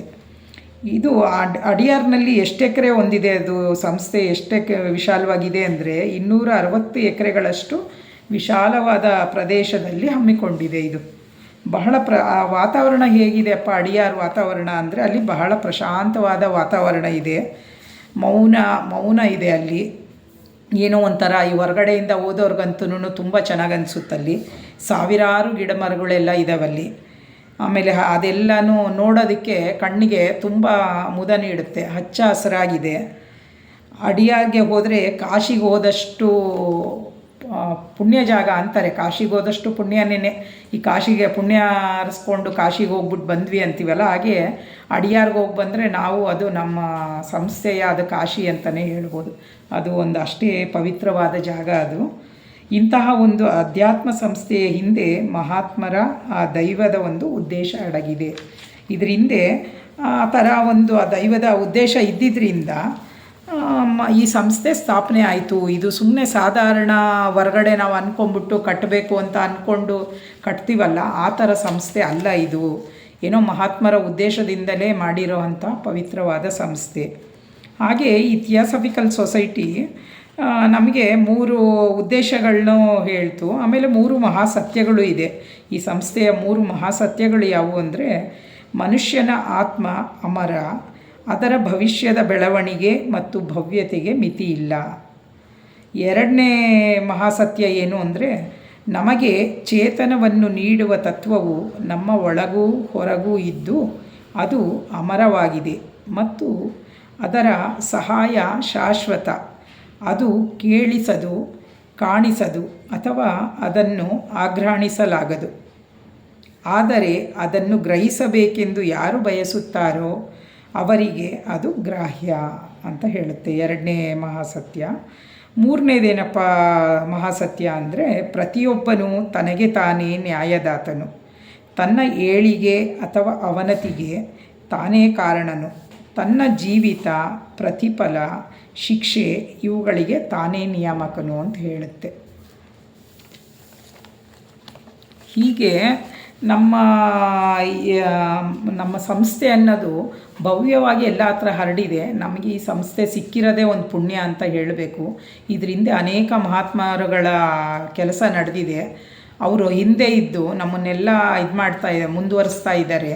ಇದು ಅಡ್, ಅಡಿಯಾರ್ನಲ್ಲಿ ಎಷ್ಟು ಎಕರೆ ಹೊಂದಿದೆ ಅದು ಸಂಸ್ಥೆ, ಎಷ್ಟು ವಿಶಾಲವಾಗಿದೆ ಅಂದರೆ ಇನ್ನೂರ ಅರವತ್ತು ಎಕರೆಗಳಷ್ಟು ವಿಶಾಲವಾದ ಪ್ರದೇಶದಲ್ಲಿ ಹಮ್ಮಿಕೊಂಡಿದೆ ಇದು. ಬಹಳ ಪ್ರ ವಾತಾವರಣ ಹೇಗಿದೆ ಅಪ್ಪ ಅಡಿಯಾರ್ ವಾತಾವರಣ ಅಂದರೆ ಅಲ್ಲಿ ಬಹಳ ಪ್ರಶಾಂತವಾದ ವಾತಾವರಣ ಇದೆ. ಮೌನ ಮೌನ ಇದೆ ಅಲ್ಲಿ. ಏನೋ ಒಂಥರ ಈ ಹೊರಗಡೆಯಿಂದ ಓದೋರ್ಗಂತೂ ತುಂಬ ಚೆನ್ನಾಗಿ ಅನಿಸುತ್ತಲ್ಲಿ ಸಾವಿರಾರು ಗಿಡ ಮರಗಳೆಲ್ಲ ಇದ್ದಾವಲ್ಲಿ ಆಮೇಲೆ ಅದೆಲ್ಲನೂ ನೋಡೋದಕ್ಕೆ ಕಣ್ಣಿಗೆ ತುಂಬ ಮುದ ನೀಡುತ್ತೆ, ಹಚ್ಚ ಹಸಿರಾಗಿದೆ. ಅಡಿಯಾಗೆ ಹೋದರೆ ಕಾಶಿಗೆ ಹೋದಷ್ಟು ಪುಣ್ಯ ಜಾಗ ಅಂತಾರೆ. ಕಾಶಿಗೆ ಹೋದಷ್ಟು ಪುಣ್ಯನೇ ಈ ಕಾಶಿಗೆ ಪುಣ್ಯ ಹರಿಸ್ಕೊಂಡು ಕಾಶಿಗೆ ಹೋಗ್ಬಿಟ್ಟು ಬಂದ್ವಿ ಅಂತೀವಲ್ಲ, ಹಾಗೆ ಅಡಿಯಾರ್ಗೆ ಹೋಗಿ ಬಂದರೆ ನಾವು ಅದು ನಮ್ಮ ಸಂಸ್ಥೆಯ ಅದು ಕಾಶಿ ಅಂತಲೇ ಹೇಳ್ಬೋದು. ಅದು ಒಂದು ಅಷ್ಟೇ ಪವಿತ್ರವಾದ ಜಾಗ ಅದು. ಇಂತಹ ಒಂದು ಅಧ್ಯಾತ್ಮ ಸಂಸ್ಥೆಯ ಹಿಂದೆ ಮಹಾತ್ಮರ ಆ ದೈವದ ಒಂದು ಉದ್ದೇಶ ಅಡಗಿದೆ. ಇದ್ರ ಹಿಂದೆ ಆ ಥರ ಒಂದು ಆ ದೈವದ ಉದ್ದೇಶ ಇದ್ದಿದ್ದರಿಂದ ಈ ಸಂಸ್ಥೆ ಸ್ಥಾಪನೆ ಆಯಿತು. ಇದು ಸುಮ್ಮನೆ ಸಾಧಾರಣ ಹೊರಗಡೆ ನಾವು ಅಂದ್ಕೊಂಬಿಟ್ಟು ಕಟ್ಟಬೇಕು ಅಂತ ಅಂದ್ಕೊಂಡು ಕಟ್ತೀವಲ್ಲ, ಆ ಥರ ಸಂಸ್ಥೆ ಅಲ್ಲ ಇದು. ಏನೋ ಮಹಾತ್ಮರ ಉದ್ದೇಶದಿಂದಲೇ ಮಾಡಿರೋ ಅಂಥ ಪವಿತ್ರವಾದ ಸಂಸ್ಥೆ. ಹಾಗೆ ಈ ಥಿಯಾಸಫಿಕಲ್ ಸೊಸೈಟಿ ನಮಗೆ ಮೂರು ಉದ್ದೇಶಗಳನ್ನು ಹೇಳ್ತು. ಆಮೇಲೆ ಮೂರು ಮಹಾಸತ್ಯಗಳು ಇದೆ. ಈ ಸಂಸ್ಥೆಯ ಮೂರು ಮಹಾಸತ್ಯಗಳು ಯಾವುವು ಅಂದರೆ, ಮನುಷ್ಯನ ಆತ್ಮ ಅಮರ, ಅದರ ಭವಿಷ್ಯದ ಬೆಳವಣಿಗೆ ಮತ್ತು ಭವ್ಯತೆಗೆ ಮಿತಿ ಇಲ್ಲ. ಎರಡನೇ ಮಹಾಸತ್ಯ ಏನು ಅಂದರೆ, ನಮಗೆ ಚೇತನವನ್ನು ನೀಡುವ ತತ್ವವು ನಮ್ಮ ಒಳಗೂ ಹೊರಗೂ ಇದ್ದು, ಅದು ಅಮರವಾಗಿದೆ ಮತ್ತು ಅದರ ಸಹಾಯ ಶಾಶ್ವತ. ಅದು ಕೇಳಿಸದು, ಕಾಣಿಸದು ಅಥವಾ ಅದನ್ನು ಆಘ್ರಾಣಿಸಲಾಗದು. ಆದರೆ ಅದನ್ನು ಗ್ರಹಿಸಬೇಕೆಂದು ಯಾರು ಬಯಸುತ್ತಾರೋ ಅವರಿಗೆ ಅದು ಗ್ರಾಹ್ಯ ಅಂತ ಹೇಳುತ್ತೆ. ಎರಡನೇ ಮಹಾಸತ್ಯ. ಮೂರನೇದೇನಪ್ಪ ಮಹಾಸತ್ಯ ಅಂದರೆ ಪ್ರತಿಯೊಬ್ಬನೂ ತನಗೆ ತಾನೇ ನ್ಯಾಯದಾತನು. ತನ್ನ ಏಳಿಗೆ ಅಥವಾ ಅವನತಿಗೆ ತಾನೇ ಕಾರಣನು. ತನ್ನ ಜೀವಿತ ಪ್ರತಿಫಲ, ಶಿಕ್ಷೆ ಇವುಗಳಿಗೆ ತಾನೇ ನಿಯಾಮಕನು ಅಂತ ಹೇಳುತ್ತೆ. ಹೀಗೆ ನಮ್ಮ ನಮ್ಮ ಸಂಸ್ಥೆ ಅನ್ನೋದು ಭವ್ಯವಾಗಿ ಎಲ್ಲ ಹತ್ರ ಹರಡಿದೆ. ನಮಗೆ ಈ ಸಂಸ್ಥೆ ಸಿಕ್ಕಿರೋದೇ ಒಂದು ಪುಣ್ಯ ಅಂತ ಹೇಳಬೇಕು. ಇದರಿಂದ ಅನೇಕ ಮಹಾತ್ಮರುಗಳ ಕೆಲಸ ನಡೆದಿದೆ. ಅವರು ಹಿಂದೆ ಇದ್ದು ನಮ್ಮನ್ನೆಲ್ಲ ಇದು ಮಾಡ್ತಾ ಇದೆ ಮುಂದುವರಿಸ್ತಾ ಇದ್ದಾರೆ.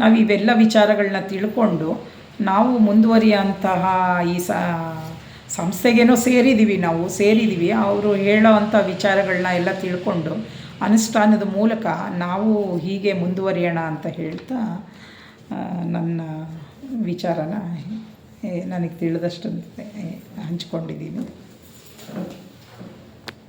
ನಾವು ಇವೆಲ್ಲ ವಿಚಾರಗಳನ್ನ ತಿಳ್ಕೊಂಡು ನಾವು ಮುಂದುವರಿಯುವಂತಹ ಈ ಸಂಸ್ಥೆಗೇನೋ ಸೇರಿದ್ದೀವಿ ನಾವು ಸೇರಿದ್ದೀವಿ ಅವರು ಹೇಳೋ ಅಂಥ ವಿಚಾರಗಳನ್ನ ಎಲ್ಲ ತಿಳ್ಕೊಂಡು ಅನುಷ್ಠಾನದ ಮೂಲಕ ನಾವು ಹೀಗೆ ಮುಂದುವರಿಯೋಣ ಅಂತ ಹೇಳ್ತಾ ನನ್ನ ವಿಚಾರನ ನನಗೆ ತಿಳಿದಷ್ಟು ಹಂಚ್ಕೊಂಡಿದ್ದೀನಿ.